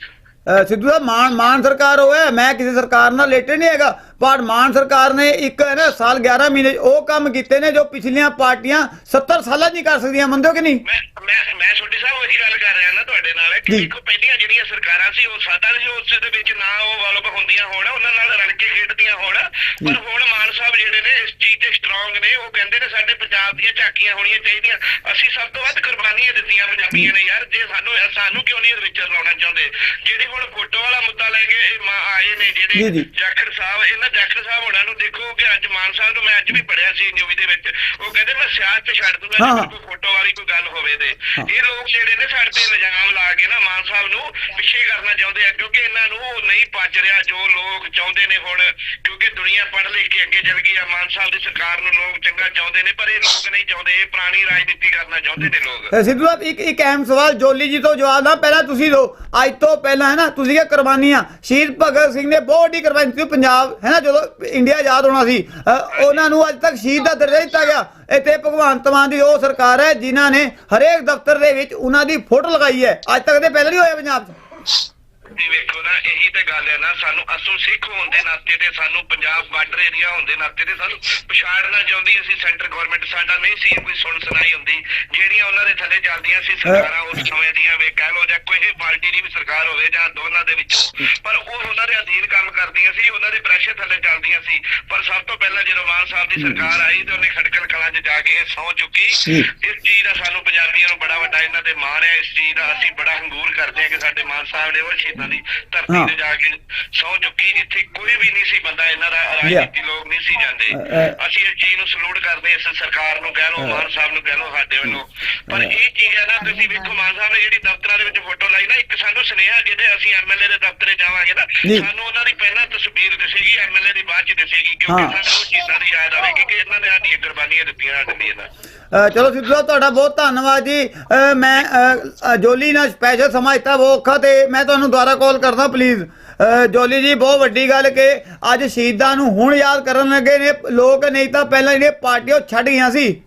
ਸਿੱਧੂ ਸਾਹਿਬ ਮਾਨ ਮਾਨ ਸਰਕਾਰ ਹੋਵੇ ਮੈਂ ਕਿਸੇ ਸਰਕਾਰ ਨਾਲ ਰਿਲੇਟਡ ਨਹੀਂ ਹੈਗਾ ਪਰ ਮਾਨ ਸਰਕਾਰ ਨੇ ਇੱਕ ਹੈ ਨਾ ਸਾਲ 11 ਮਹੀਨੇ ਉਹ ਕੰਮ ਕੀਤੇ ਨੇ ਜੋ ਪਿਛਲੀਆਂ ਪਾਰਟੀਆਂ 70 ਸਾਲਾਂ ਨਹੀਂ ਕਰ ਸਕਦੀਆਂ ਮੰਨਦੇ ਹੋ ਕਿ ਨਹੀਂ? ਮੈਂ ਮੈਂ ਮੈਂ ਛੋਟੀ ਸਾਹਿਬ ਉਹੀ ਗੱਲ ਕਰ ਰਿਹਾ ਨਾ ਤੁਹਾਡੇ ਨਾਲ ਕਿ ਜੀ। ਦੇਖੋ ਪਹਿਲੀਆਂ ਜਿਹੜੀਆਂ ਸਰਕਾਰਾਂ ਸੀ ਉਹ ਸਾਦਾ ਸੀ ਉਸ ਦੇ ਵਿੱਚ ਨਾ ਉਹ ਵਾਲਬ ਹੁੰਦੀਆਂ ਹੋਣ ਉਹਨਾਂ ਨਾਲ ਰਲ ਕੇ ਖੇਡਦੀਆਂ ਹੋਣ ਪਰ ਹੁਣ ਮਾਨ ਸਾਹਿਬ ਜਿਹੜੇ ਨੇ ਇਸ ਚੀਜ਼ ਤੇ ਸਟਰੋਂਗ ਨੇ ਉਹ ਕਹਿੰਦੇ ਨੇ ਸਾਡੇ ਪੰਜਾਬ ਦੀਆਂ ਝਾਕੀਆਂ ਹੋਣੀਆਂ ਚਾਹੀਦੀਆਂ। ਅਸੀਂ ਸਭ ਤੋਂ ਵੱਧ ਕੁਰਬਾਨੀਆਂ ਦਿੱਤੀਆਂ ਪੰਜਾਬੀਆਂ ਨੇ ਯਾਰ ਜੇ ਸਾਨੂੰ ਸਾਨੂੰ ਕਿਉਂ ਨਹੀਂ ਇਹਦੇ ਵਿੱਚ ਲਾਉਣਾ ਚਾਹੁੰਦੇ? ਜਿਹੜੇ ਹੁਣ ਫੋਟੋ ਵਾਲਾ ਮੁੱਦਾ ਲੈ ਕੇ ਇਹ ਮਾ- ਆਏ ਨੇ ਜੀ, ਜੀ। ਜਿਹੜੇ ਜਾਖੜ ਸਾਹਿਬ ਇਹਨਾਂ ਜਾਖੜ ਸਾਹਿਬ ਹੋਣਾ ਨੂੰ ਦੇਖੋ ਕਿ ਅੱਜ ਮਾਨ ਸਾਹਿਬ ਨੂੰ ਮੈਂ ਅੱਜ ਵੀ ਪੜਿਆ ਸੀ ਨਿਊਜ਼ ਦੇ ਵਿੱਚ ਉਹ ਕਹਿੰਦੇ ਮੈਂ ਸਿਆਸਤ ਛੱਡ ਦੂੰਗਾ ਹਾਂ, ਜੇ। ਕੋਈ ਫੋਟੋ ਵਾਲੀ ਕੋਈ ਗੱਲ ਹੋਵੇ ਤੇ ਹਾਂ। ਇਹ ਲੋਕ ਜਿਹੜੇ ਨੇ ਸਾਡੇ ਤੇ ਇਲਜ਼ਾਮ ਲਾ ਕੇ ਨਾ ਮਾਨ ਸਾਹਿਬ ਨੂੰ ਪਿੱਛੇ ਕਰਨਾ ਚਾਹੁੰਦੇ ਆ ਕਿਉਂਕਿ ਇਹਨਾਂ ਨੂੰ ਉਹ ਨਹੀਂ ਪਚ ਰਿਹਾ ਜੋ ਲੋਕ ਚਾਹੁੰਦੇ ਨੇ ਹੁਣ ਕਿਉਂਕਿ ਦੁਨੀਆ ਪੜ੍ਹ ਲਿਖ ਕੇ ਅੱਗੇ ਚੱਲ ਗਈ ਆ ਮਾਨ ਸਾਹਿਬ ਦੀ ਸਰਕਾਰ ਨੂੰ ਲੋਕ ਚੰਗਾ ਚਾਹੁੰਦੇ ਨੇ ਪਰ ਇਹ ਲੋਕ ਨਹੀਂ ਚਾਹੁੰਦੇ ਇਹ ਪੁਰਾਣੀ ਰਾਜਨੀਤੀ ਕਰਨਾ ਚਾਹੁੰਦੇ ਨੇ ਲੋਕ ਅ, ਸਿੱਧੂ ਸਾਹਿਬ ਇੱਕ ਇੱਕ ਅਹਿਮ ਸਵਾਲ ਜੋਲੀ ਜੀ ਤੋਂ ਜਵਾਬ ਦਾ ਪਹਿਲਾਂ ਤੁਸੀਂ ਦਿਓ ਅੱਜ ਤੋਂ ਪਹਿਲਾਂ ਹੈ ਨਾ ਤੁਸੀਂ ਇਹ ਕੁਰਬਾਨੀਆਂ ਸ਼ਹੀਦ ਭਗਤ ਸਿੰਘ ਨੇ ਬਹੁਤ ਵੱਡੀ ਕੁਰਬਾਨੀ ਦਿੱਤੀ। ਪੰਜਾਬ, ਹੈ ਨਾ, ਜਦੋਂ ਇੰਡੀਆ ਆਜ਼ਾਦ ਹੋਣਾ ਸੀ ਉਹਨਾਂ ਨੂੰ ਅੱਜ ਤੱਕ ਸ਼ਹੀਦ ਦਾ ਦਰਜਾ ਦਿੱਤਾ ਗਿਆ। ਇੱਥੇ ਭਗਵੰਤ ਮਾਨ ਦੀ ਉਹ ਸਰਕਾਰ ਹੈ, ਜਿਨ੍ਹਾਂ ਨੇ ਹਰੇਕ ਦਫ਼ਤਰ ਦੇ ਵਿੱਚ ਉਹਨਾਂ ਦੀ ਫੋਟੋ ਲਗਾਈ ਹੈ। ਅੱਜ ਤੱਕ ਤੇ ਪਹਿਲਾਂ ਨਹੀਂ ਹੋਇਆ ਪੰਜਾਬ 'ਚ। ਜੀ ਵੇਖੋ ਨਾ ਇਹੀ ਤੇ ਗੱਲ ਹੈ ਨਾ ਸਾਨੂੰ ਅਸੂ ਸਿੱਖ ਹੋਣ ਦੇ ਨਾਤੇ ਤੇ ਸਾਨੂੰ ਪੰਜਾਬ ਬਾਰਡਰ ਏਰੀਆ ਹੋਣ ਦੇ ਨਾਤੇ ਤੇ ਸਾਨੂੰ ਪਛਾੜਨਾ ਚਾਹੁੰਦੀ ਅਸੀਂ ਸੈਂਟਰ ਗਵਰਨਮੈਂਟ ਸਾਡਾ ਨਹੀਂ ਸੀ ਕੋਈ ਸੁਣ ਸੁਣਾਈ ਹੁੰਦੀ। ਜਿਹੜੀਆਂ ਉਹਨਾਂ ਦੇ ਥੱਲੇ ਚੱਲਦੀਆਂ ਸੀ ਸਰਕਾਰਾਂ ਉਸ ਸਮੇਂ ਦੀਆਂ ਵੇ ਕਹਿ ਲੋ ਜਾਂ ਕੋਈ ਪਾਰਟੀ ਦੀ ਵੀ ਸਰਕਾਰ ਹੋਵੇ ਜਾਂ ਦੋਨਾਂ ਦੇ ਵਿੱਚ। ਪਰ ਉਹ ਉਹਨਾਂ ਦੇ ਅਧੀਨ ਕੰਮ ਕਰਦੀਆਂ ਸੀ ਉਹਨਾਂ ਦੇ ਪ੍ਰੈਸ਼ਰ ਥੱਲੇ ਚੱਲਦੀਆਂ ਸੀ। ਪਰ ਸਭ ਤੋਂ ਪਹਿਲਾਂ ਜਦੋਂ ਮਾਨ ਸਾਹਿਬ ਦੀ ਸਰਕਾਰ ਆਈ ਤੇ ਉਹਨੇ ਖਟਕਲ ਕਲਾਂ 'ਚ ਜਾ ਕੇ ਇਹ ਸਹੁੰ ਚੁੱਕੀ। ਇਸ ਚੀਜ਼ ਦਾ ਸਾਨੂੰ ਪੰਜਾਬੀਆਂ ਨੂੰ ਬੜਾ ਵੱਡਾ ਇਹਨਾਂ ਤੇ ਮਾਣ ਹੈ ਇਸ ਚੀਜ਼ ਦਾ ਅਸੀਂ ਬੜਾ ਹੰਗੂਰ ਕਰਦੇ ਹਾਂ ਕਿ ਸਾਡੇ ਮਾਨ ਸਾਹਿਬ ਨੇ ਉਹ ਸ਼ਹੀਦਾਂ ਦੀ ਧਰਤੀ ਹਾਂ। ਤੇ ਜਾ ਕੇ ਸਹੁੰ ਚੁੱਕੀ ਜਿੱਥੇ ਕੋਈ ਵੀ ਨਹੀਂ ਸੀ ਬੰਦਾ ਇਹਨਾਂ ਦਾ ਰਾਜਨੀਤੀ ਲੋਕ ਨਹੀਂ ਸੀ ਜਾਂਦੇ ਅ, ਅਸੀਂ ਇਸ ਚੀਜ਼ ਨੂੰ ਸਲੂਟ ਕਰਦੇ ਹਾਂ, ਇਸ ਸਰਕਾਰ ਨੂੰ ਕਹਿ ਲਓ ਮਾਨ ਸਾਹਿਬ ਨੂੰ ਕਹਿ ਲਓ ਸਾਡੇ ਵੱਲੋਂ ਪਰ ਇਹ ਚੀਜ਼ ਹੈ ਨਾ ਤੁਸੀਂ ਵੇਖੋ ਮਾਨ ਸਾਹਿਬ ਨੇ ਜਿਹੜੀ ਦਫ਼ਤਰਾਂ ਦੇ ਵਿੱਚ ਫੋਟੋ ਲਾਈ ਨਾ ਇੱਕ ਸਾਨੂੰ ਸੁਨੇਹਾ ਜਿਹਦੇ ਅਸੀਂ ਐਮਐਲਏ ਦੇ ਦਫ਼ਤਰੇ ਜਾਵਾਂਗੇ ਨਾ। ਸਾਨੂੰ ਉਹਨਾਂ ਦੀ ਪਹਿਲਾਂ ਤਸਵੀਰ ਦਿਸੇਗੀ ਐਮਐਲਏ ਦੀ ਬਾਅਦ ਚ ਦਿਸੇਗੀ ਕਿਉਂਕਿ ਹਾਂ। ਸਾਨੂੰ ਉਹ ਚੀਜ਼ਾਂ ਦੀ ਯਾਦ ਆਵੇਗੀ ਕਿ ਇਹਨਾਂ ਨੇ ਸਾਡੀਆਂ ਕੁਰਬਾਨੀਆਂ ਦਿੱਤੀਆਂ ਸਾਡੇ ਲਈ ਅ, ਚਲੋ ਸਿੱਧੂ ਸਾਹਿਬ ਤੁਹਾਡਾ ਬਹੁਤ ਧੰਨਵਾਦ ਜੀ। ਮੈਂ ਜੋਲੀ ਨਾਲ ਸਪੈਸ਼ਲ ਸਮਾਂ ਦਿੱਤਾ ਬਹੁਤ ਔਖਾ ਤੇ ਮੈਂ ਤੁਹਾਨੂੰ ਦੁਬਾਰਾ ਕਾਲ ਕਰਦਾ ਪਲੀਜ਼ ਜੋਲੀ ਜੀ ਬਹੁਤ ਵੱਡੀ ਗੱਲ ਕਿ ਅੱਜ ਸ਼ਹੀਦਾਂ ਨੂੰ ਹੁਣ ਯਾਦ ਕਰਨ ਲੱਗੇ ਨੇ। ਲੋਕ ਨਹੀਂ ਤਾਂ ਪਹਿਲਾਂ ਜਿਹੜੀਆਂ ਪਾਰਟੀਆਂ ਉਹ ਛੱਡ ਗਈਆਂ ਸੀ।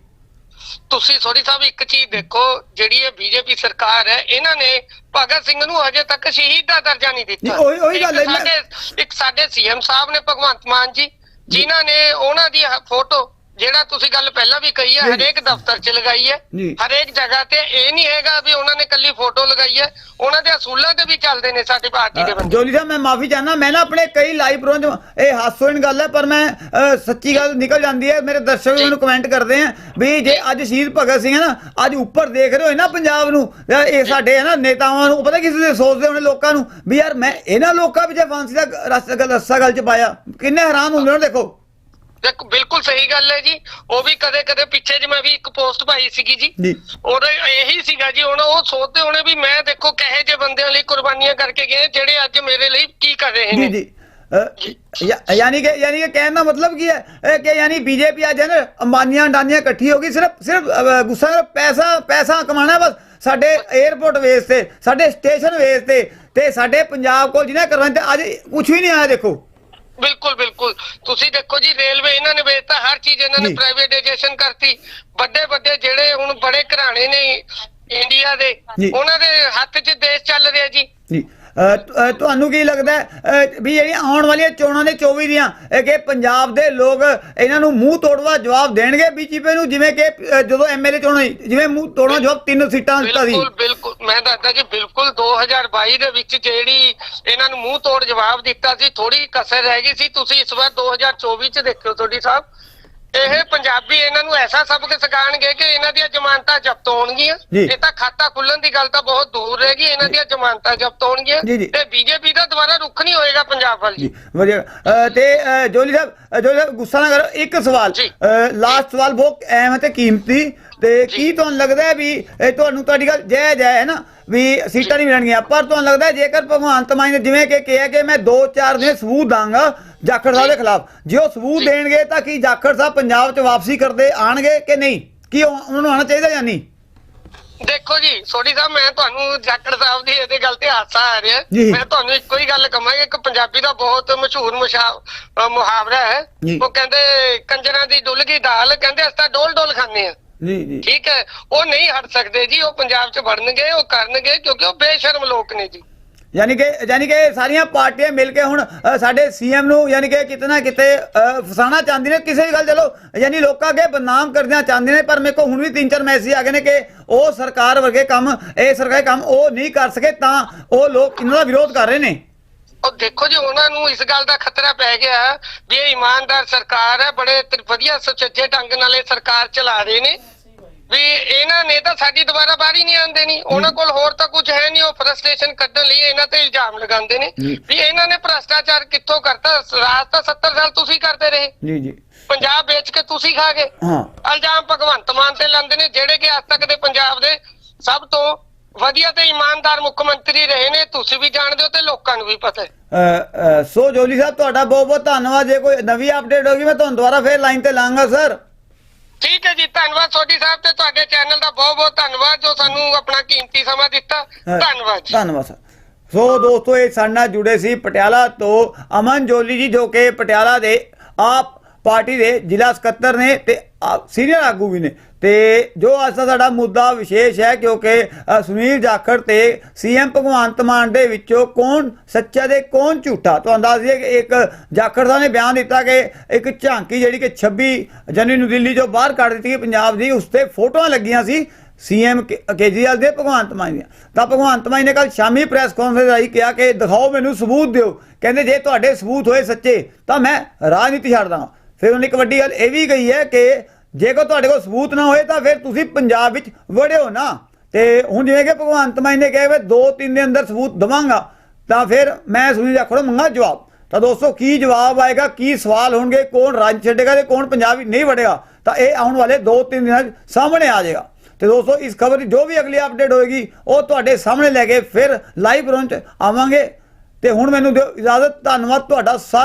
ਤੁਸੀਂ ਸੋਢੀ ਸਾਹਿਬ ਇੱਕ ਚੀਜ਼ ਦੇਖੋ ਜਿਹੜੀ ਇਹ ਬੀਜੇਪੀ ਸਰਕਾਰ ਹੈ ਇਹਨਾਂ ਨੇ ਭਗਤ ਸਿੰਘ ਨੂੰ ਅਜੇ ਤੱਕ ਸ਼ਹੀਦ ਦਾ ਦਰਜਾ ਨਹੀਂ ਦਿੱਤਾ। ਉਹੀ- ਉਹੀ ਗੱਲ ਹੈ, ਇੱਕ ਸਾਡੇ ਸੀਐਮ ਸਾਹਿਬ ਨੇ ਭਗਵੰਤ ਮਾਨ ਜੀ ਜਿਨ੍ਹਾਂ ਨੇ ਉਹਨਾਂ ਦੀ ਫੋਟੋ ਜਿਹੜਾ ਤੁਸੀਂ ਗੱਲ ਪਹਿਲਾਂ ਵੀ ਕਹੀ ਹੈ। ਹਰੇਕ ਦਫ਼ਤਰ 'ਚ ਲਗਾਈ ਹੈ। ਜੀ। ਹਰੇਕ ਜਗ੍ਹਾ ਤੇ ਇਹ ਨਹੀਂ ਹੈਗਾ ਵੀ ਉਹਨਾਂ ਨੇ ਕੱਲੀ ਫੋਟੋ ਲਗਾਈ ਹੈ। ਉਹਨਾਂ ਦੇ ਅਸੂਲਾਂ ਤੇ ਵੀ ਚੱਲਦੇ ਨੇ ਸਾਡੀ ਪਾਰਟੀ ਦੇ ਬੰਦੇ। ਜੋਲੀ ਸਾਹਿਬ ਮੈਂ ਮਾਫੀ ਚਾਹਨਾ ਮੈਂ ਨਾ ਆਪਣੇ ਕਈ ਲਾਈਵ ਪ੍ਰੋਗਰਾਮ ਇਹ ਹਾਸੋਹੀਣ ਗੱਲ ਹੈ ਪਰ ਮੈਂ ਅ, ਸੱਚੀ ਗੱਲ ਨਿਕਲ ਜਾਂਦੀ ਹੈ ਮੇਰੇ ਦਰਸ਼ਕ ਵੀ ਮੈਨੂੰ ਕਮੈਂਟ ਕਰਦੇ ਆ ਵੀ ਜੇ ਅੱਜ ਸ਼ਹੀਦ ਭਗਤ ਸਿੰਘ ਹੈ ਨਾ ਅੱਜ ਉੱਪਰ ਦੇਖ ਰਹੇ ਹੋ ਨਾ ਪੰਜਾਬ ਨੂੰ ਇਹ ਸਾਡੇ ਹੈ ਨਾ ਨੇਤਾਵਾਂ ਨੂੰ ਪਤਾ ਕਿਸੇ ਦੇ ਸੋਚਦੇ ਹੋਣੇ ਲੋਕਾਂ ਨੂੰ ਵੀ ਯਾਰ ਮੈਂ ਇਹਨਾਂ ਲੋਕਾਂ ਵਿੱਚ ਫਾਂਸੀ ਦਾ ਰਸਤਾ ਗੱਲ ਰਸਾ ਗੱਲ ਚ ਪਾਇਆ ਕਿੰਨੇ ਹੈਰਾਨ ਹੁੰਦੇ ਹੋ ਦੇਖੋ। ਦੇਖੋ ਬਿਲਕੁਲ ਸਹੀ ਗੱਲ ਹੈ ਜੀ। ਉਹ ਵੀ ਕਦੇ ਕਦੇ ਪਿੱਛੇ ਜੇ ਮੈਂ ਵੀ ਇੱਕ ਪੋਸਟ ਪਾਈ ਸੀਗੀ ਜੀ। ਔਰ ਇਹੀ ਸੀਗਾ ਜੀ ਹੁਣ ਉਹ ਸੋਚਦੇ ਹੋਣੇ ਵੀ ਮੈਂ ਦੇਖੋ ਕਹੇ ਜੇ ਬੰਦਿਆਂ ਲਈ ਕੁਰਬਾਨੀਆਂ ਕਰਕੇ ਗਏ ਜਿਹੜੇ ਅੱਜ ਮੇਰੇ ਲਈ ਕੀ ਕਰ ਰਹੇ ਨੇ। ਜੀ ਯਾਨੀ ਕਿ ਯਾਨੀ ਕਿ ਕਹਿਣ ਦਾ ਮਤਲਬ ਕੀ ਹੈ ਕਿ ਯਾਨੀ ਬੀਜੇਪੀ ਅੱਜ ਨਾ ਅੰਬਾਨੀਆਂ ਅੰਡਾਨੀਆਂ ਇਕੱਠੀ ਹੋ ਗਈ ਸਿਰਫ ਸਿਰਫ ਗੁੱਸਾ ਸਿਰਫ ਪੈਸਾ ਪੈਸਾ ਕਮਾਣਾ ਬਸ। ਸਾਡੇ 에어ਪੋਰਟ ਵੇਸ ਤੇ ਸਾਡੇ ਸਟੇਸ਼ਨ ਵੇਸ ਤੇ ਤੇ ਸਾਡੇ ਪੰਜਾਬ ਕੋਲ ਜਿਹਨੇ ਕਰਵਾਉਣ ਤੇ ਅੱਜ ਕੁਝ ਵੀ ਨਹੀਂ ਆਇਆ ਦੇਖੋ। ਬਿਲਕੁਲ ਬਿਲਕੁਲ ਤੁਸੀਂ ਦੇਖੋ ਜੀ ਰੇਲਵੇ ਇਹਨਾਂ ਨੇ ਵੇਚਤਾ ਹਰ ਚੀਜ਼ ਇਹਨਾਂ ਨੇ। ਪ੍ਰਾਈਵੇਟਾਈਜੇਸ਼ਨ ਕਰਤੀ ਵੱਡੇ ਵੱਡੇ ਜਿਹੜੇ ਹੁਣ ਬੜੇ ਘਰਾਣੇ ਨੇ ਇੰਡੀਆ ਦੇ। ਉਹਨਾਂ ਦੇ ਹੱਥ 'ਚ ਦੇਸ਼ ਚੱਲ ਰਿਹਾ ਜੀ ਜੀ ਤੁਹਾਨੂੰ ਕੀ ਲੱਗਦਾ ਹੈ, ਅ, ਵੀ ਜਿਹੜੀਆਂ ਆਉਣ ਵਾਲੀਆਂ ਚੋਣਾਂ ਨੇ 24 ਦੀਆਂ ਕਿ ਪੰਜਾਬ ਦੇ ਲੋਕ ਇਹਨਾਂ ਨੂੰ ਮੂੰਹ ਤੋੜਵਾ ਜਵਾਬ ਦੇਣਗੇ ਬੀਜੇਪੀ ਨੂੰ? ਜਿਵੇਂ ਕਿ ਅ, ਜਦੋਂ ਐਮਐਲਏ ਚੋਣਾਂ ਜਿਵੇਂ ਮੂੰਹ ਤੋੜਵਾ ਜਵਾਬ ਤਿੰਨ ਸੀਟਾਂ ਦਿੱਤਾ ਸੀ। ਬਿਲਕੁਲ ਬਿਲਕੁਲ। ਮੈਂ ਦੱਸਦਾ ਕਿ ਬਿਲਕੁਲ 2022 ਦੇ ਵਿੱਚ ਜਿਹੜੀ ਇਹਨਾਂ ਨੂੰ ਮੂੰਹ ਤੋੜ ਜਵਾਬ ਦਿੱਤਾ ਸੀ ਥੋੜੀ ਕਸਰ ਰਹਿ ਗਈ ਸੀ। ਤੁਸੀਂ ਇਸ ਵਾਰ 2024 ਚ ਦੇਖਿਓ ਤੁਹਾਡੀ ਸਾਹਿਬ ਇਹ ਪੰਜਾਬੀ ਇਹਨਾਂ ਨੂੰ ਐਸਾ ਸਬਕ ਸਿਖਾਣਗੇ ਕਿ ਇਹਨਾਂ ਦੀਆਂ ਜ਼ਮਾਨਤਾਂ ਜ਼ਬਤ ਹੋਣਗੀਆਂ। ਜੀ। ਇਹ ਤਾਂ ਖਾਤਾ ਖੁੱਲਣ ਦੀ ਗੱਲ ਤਾਂ ਬਹੁਤ ਦੂਰ ਰਹਿ ਗਈ ਇਹਨਾਂ ਦੀਆਂ ਜ਼ਮਾਨਤਾਂ ਜ਼ਬਤ ਹੋਣਗੀਆਂ। ਜੀ, ਜੀ। ਤੇ ਬੀਜੇਪੀ ਦਾ ਦੁਬਾਰਾ ਰੁੱਖ ਨਹੀਂ ਹੋਏਗਾ ਪੰਜਾਬ ਵੱਲ ਜੀ। ਜੀ ਵਧੀਆ। ਅ, ਤੇ ਅ, ਜੋਲੀ ਸਾਹਿਬ ਅ, ਜੋਲੀ ਸਾਹਿਬ ਗੁੱਸਾ ਨਾ ਕਰੋ ਇੱਕ ਸਵਾਲ। ਜੀ। ਲਾਸਟ ਸਵਾਲ ਬਹੁਤ ਅਹਿਮ ਹੈ ਤੇ ਕੀਮਤੀ। ਤੇ ਕੀ ਤੁਹਾਨੂੰ ਲੱਗਦਾ ਹੈ ਵੀ ਇਹ ਤੁਹਾਨੂੰ ਤੁਹਾਡੀ ਗੱਲ ਜੈ ਜੈ ਹੈ ਨਾ? ਵੀ ਸੀਟਾਂ ਨਹੀਂ ਮਿਲਣਗੀਆਂ। ਪਰ ਤੁਹਾਨੂੰ ਲੱਗਦਾ ਜੇਕਰ ਭਗਵੰਤ ਮਾਨ ਨੇ ਜਿਵੇਂ ਕਿ ਕਿਹਾ ਕਿ ਮੈਂ 2-4 ਦਿਨ ਸਬੂਤ ਦਾਂਗਾ ਜਾਖੜ ਸਾਹਿਬ ਦੇ ਖਿਲਾਫ ਜੇ ਉਹ ਸਬੂਤ। ਦੇਣਗੇ ਤਾਂ ਕੀ ਜਾਖੜ ਸਾਹਿਬ ਪੰਜਾਬ 'ਚ ਵਾਪਸੀ ਕਰਦੇ ਆਣਗੇ ਕਿ ਨਹੀਂ? ਕੀ ਉਹ- ਉਹਨਾਂ ਨੂੰ ਆਣਾ ਚਾਹੀਦਾ ਜਾਂ ਨਹੀਂ? ਦੇਖੋ ਜੀ ਸੋਢੀ ਸਾਹਿਬ ਮੈਂ ਤੁਹਾਨੂੰ ਜਾਖੜ ਸਾਹਿਬ ਦੀ ਇਹਦੇ ਗੱਲ ਤੇ ਹਾਸਾ ਆ ਰਿਹਾ। ਮੈਂ ਤੁਹਾਨੂੰ ਇੱਕੋ ਹੀ ਗੱਲ ਕਹਾਂਗਾ ਇੱਕ ਪੰਜਾਬੀ ਦਾ ਬਹੁਤ ਮਸ਼ਹੂਰ ਮੁਹਾਵਰਾ ਹੈ। ਉਹ ਕਹਿੰਦੇ ਕੰਜਰਾਂ ਦੀ ਡੁੱਲ ਗਈ ਦਾਲ? ਕਹਿੰਦੇ ਅਸੀਂ ਡੋਲ ਡੋਲ ਖਾਂਦੇ ਆ ਜੀ ਜੀ। ਠੀਕ ਹੈ ਉਹ ਨਹੀਂ ਹਟ ਸਕਦੇ ਜੀ ਉਹ ਪੰਜਾਬ 'ਚ ਵੜਨਗੇ ਉਹ ਕਰਨਗੇ ਕਿਉਂਕਿ ਉਹ ਬੇਸ਼ਰਮ ਲੋਕ ਨੇ ਜੀ। ਯਾਨੀ ਕਿ ਯਾਨੀ ਕਿ ਸਾਰੀਆਂ ਪਾਰਟੀਆਂ ਮਿਲ ਕੇ ਹੁਣ ਸਾਡੇ ਸੀਐਮ ਨੂੰ ਯਾਨੀ ਕਿ ਕਿਤਨਾ ਕਿਤੇ ਅ, ਫਸਾਉਣਾ ਚਾਹੁੰਦੀ ਨੇ। ਕਿਸੇ ਵੀ ਗੱਲ ਚਲੋ ਯਾਨੀ ਲੋਕਾਂ ਅੱਗੇ ਬਦਨਾਮ ਕਰਦਿਆਂ ਚਾਹੁੰਦੇ ਨੇ ਪਰ ਮੇਰੇ ਕੋਲ ਹੁਣ ਵੀ ਤਿੰਨ ਚਾਰ ਮੈਸੇਜ ਆ ਗਏ ਨੇ ਕਿ ਉਹ ਸਰਕਾਰ ਵਰਗੇ ਕੰਮ ਇਹ ਸਰਕਾਰੀ ਕੰਮ ਉਹ ਨਹੀਂ ਕਰ ਸਕੇ ਤਾਂ ਉਹ ਲੋਕ ਇਹਨਾਂ ਦਾ ਵਿਰੋਧ ਕਰ ਰਹੇ ਨੇ। ਉਹ ਦੇਖੋ ਜੀ ਉਹਨਾਂ ਨੂੰ ਇਸ ਗੱਲ ਦਾ ਖਤਰਾ ਪੈ ਗਿਆ ਵੀ ਇਹ ਇਮਾਨਦਾਰ ਸਰਕਾਰ ਹੈ ਬੜੇ ਤ- ਵਧੀਆ ਸੁਚੱਜੇ ਢੰਗ ਨਾਲ ਇਹ ਸਰਕਾਰ ਚਲਾ ਰਹੇ ਨੇ। ਵੀ ਇਹਨਾਂ ਨੇ ਤਾਂ ਸਾਡੀ ਦੁਬਾਰਾ ਬਾਰੀ ਨਹੀਂ ਆਉਂਦੇ ਨਹੀਂ ਉਹਨਾਂ ਕੋਲ ਹੋਰ ਤਾਂ ਕੁਝ ਹੈ ਨਹੀਂ ਉਹ ਫਰਸਟ੍ਰੇਸ਼ਨ ਕੱਢਣ ਲਈ ਇਹਨਾਂ ਤੇ ਇਲਜ਼ਾਮ ਲਗਾਉਂਦੇ ਨੇ। ਵੀ ਇਹਨਾਂ ਨੇ ਭ੍ਰਸ਼ਟਾਚਾਰ ਕਿੱਥੋਂ ਕਰਤਾ? ਰਾਜ ਤਾਂ 70 ਸਾਲ ਤੁਸੀਂ ਕਰਦੇ ਰਹੇ। ਜੀ ਜੀ। ਪੰਜਾਬ ਵੇਚ ਕੇ ਤੁਸੀਂ ਖਾ ਗਏ। ਹਾਂ। ਇਲਜ਼ਾਮ ਭਗਵੰਤ ਮਾਨ ਤੇ ਲਾਉਂਦੇ ਨੇ ਜਿਹੜੇ ਕਿ ਅੱਜ ਤੱਕ ਦੇ ਪੰਜਾਬ ਦੇ ਸਭ ਤੋਂ ਵਧੀਆ ਤੇ ਇਮਾਨਦਾਰ ਮੁੱਖ ਮੰਤਰੀ ਰਹੇ ਨੇ ਤੁਸੀਂ ਵੀ ਜਾਣਦੇ ਹੋ ਤੇ ਲੋਕਾਂ ਨੂੰ ਵੀ ਪਤਾ ਹੈ। ਅ, ਅ, ਸੋ ਜੋਲੀ ਸਾਹਿਬ ਤੁਹਾਡਾ ਬਹੁਤ ਬਹੁਤ ਧੰਨਵਾਦ ਜੇ ਕੋਈ ਨਵੀਂ ਅਪਡੇਟ ਹੋਗੀ ਮੈਂ ਤੁਹਾਨੂੰ ਦੁਬਾਰਾ ਫੇਰ ਲਾਈਨ ਤੇ ਲਾਂਗਾ ਸਰ ਠੀਕ ਹੈ ਜੀ ਧੰਨਵਾਦ ਸੋਢੀ ਸਾਹਿਬ ਤੇ ਤੁਹਾਡੇ ਚੈਨਲ ਦਾ ਬਹੁਤ ਬਹੁਤ ਧੰਨਵਾਦ ਜੋ ਸਾਨੂੰ ਆਪਣਾ ਕੀਮਤੀ ਸਮਾਂ ਦਿੱਤਾ। ਧੰਨਵਾਦ ਜੀ। ਧੰਨਵਾਦ ਸਰ ਸੋ ਦੋਸਤੋ ਇਹ ਸਾਡੇ ਨਾਲ ਜੁੜੇ ਸੀ ਪਟਿਆਲਾ ਤੋਂ ਅਮਨ ਜੋਲੀ ਜੀ ਜੋ ਕਿ ਪਟਿਆਲਾ ਦੇ ਆਪ ਪਾਰਟੀ ਦੇ ਜ਼ਿਲ੍ਹਾ ਸਕੱਤਰ ਨੇ ਤੇ ਸੀਨੀਅਰ ਆਗੂ ਵੀ ਨੇ। ਤੇ ਜੋ ਅੱਜ ਦਾ ਸਾਡਾ ਮੁੱਦਾ ਵਿਸ਼ੇਸ਼ ਹੈ, ਕਿਉਂਕਿ ਸੁਨੀਲ ਜਾਖੜ ਤੇ ਸੀਐਮ ਭਗਵੰਤ ਮਾਨ ਦੇ ਵਿੱਚੋਂ ਕੌਣ ਸੱਚਾ ਤੇ ਕੌਣ ਝੂਠਾ? ਤੁਹਾਨੂੰ ਦੱਸ ਦਈਏ ਕਿ ਇੱਕ ਜਾਖੜ ਸਾਹਿਬ ਨੇ ਬਿਆਨ ਦਿੱਤਾ ਕਿ ਇੱਕ ਝਾਂਕੀ ਜਿਹੜੀ ਕਿ 26 ਜਨਵਰੀ ਨੂੰ ਦਿੱਲੀ ਚੋਂ ਬਾਹਰ ਕੱਢ ਦਿੱਤੀ ਗਈ ਪੰਜਾਬ ਦੀ, ਉਸ ਤੇ ਫੋਟੋਆਂ ਲੱਗੀਆਂ ਸੀ ਸੀਐਮ ਕੇਜਰੀਵਾਲ ਦੇ, ਭਗਵੰਤ ਮਾਨ ਦੀਆਂ। ਤਾਂ ਭਗਵੰਤ ਮਾਨ ਨੇ ਕੱਲ ਸ਼ਾਮੀ ਪ੍ਰੈਸ ਕਾਨਫਰੰਸ ਰਾਹੀਂ ਕਿਹਾ ਕਿ ਦਿਖਾਓ ਮੈਨੂੰ ਸਬੂਤ ਦਿਓ। ਕਹਿੰਦੇ ਜੇ ਤੁਹਾਡੇ ਸਬੂਤ ਹੋਏ ਸੱਚੇ, ਤਾਂ ਮੈਂ ਰਾਜਨੀਤੀ ਛੱਡਦਾ ਫਿਰ ਉਹਨੇ ਇੱਕ ਵੱਡੀ ਗੱਲ ਇਹ ਵੀ ਕਹੀ ਹੈ ਕਿ ਜੇਕਰ ਤੁਹਾਡੇ ਕੋਲ ਸਬੂਤ ਨਾ ਹੋਏ ਤਾਂ ਫਿਰ ਤੁਸੀਂ ਪੰਜਾਬ ਵਿੱਚ ਵੜਿਓ ਨਾ। ਤੇ ਹੁਣ ਜਿਵੇਂ ਕਿ ਭਗਵੰਤ ਮਾਨ ਨੇ ਕਿਹਾ ਵੀ ਦੋ ਤਿੰਨ ਦੇ ਅੰਦਰ ਸਬੂਤ ਦਵਾਂਗਾ, ਤਾਂ ਫਿਰ ਮੈਂ ਸੁਣੀ ਜਾਖੜੋ ਮੰਗਾ ਜਵਾਬ। ਤਾਂ ਦੋਸਤੋ, ਕੀ ਜਵਾਬ ਆਏਗਾ, ਕੀ ਸਵਾਲ ਹੋਣਗੇ, ਕੌਣ ਰਾਜ ਛੱਡੇਗਾ ਤੇ ਕੌਣ ਪੰਜਾਬ ਵਿੱਚ ਨਹੀਂ ਵੜੇਗਾ, ਤਾਂ ਇਹ ਆਉਣ ਵਾਲੇ 2-3 ਦਿਨਾਂ 'ਚ ਸਾਹਮਣੇ ਆ ਜਾਏਗਾ। ਤੇ ਦੋਸਤੋ, ਇਸ ਖਬਰ ਦੀ ਜੋ ਵੀ ਅਗਲੀ ਅਪਡੇਟ ਹੋਏਗੀ, ਉਹ ਤੁਹਾਡੇ ਸਾਹਮਣੇ ਲੈ ਕੇ ਫਿਰ ਲਾਈਵ ਰੌਂਚ ਆਵਾਂਗੇ। ਤੇ ਹੁਣ ਮੈਨੂੰ ਦਿਓ ਇਜਾਜ਼ਤ, ਧੰਨਵਾਦ ਤੁਹਾਡਾ ਸਾਰਾ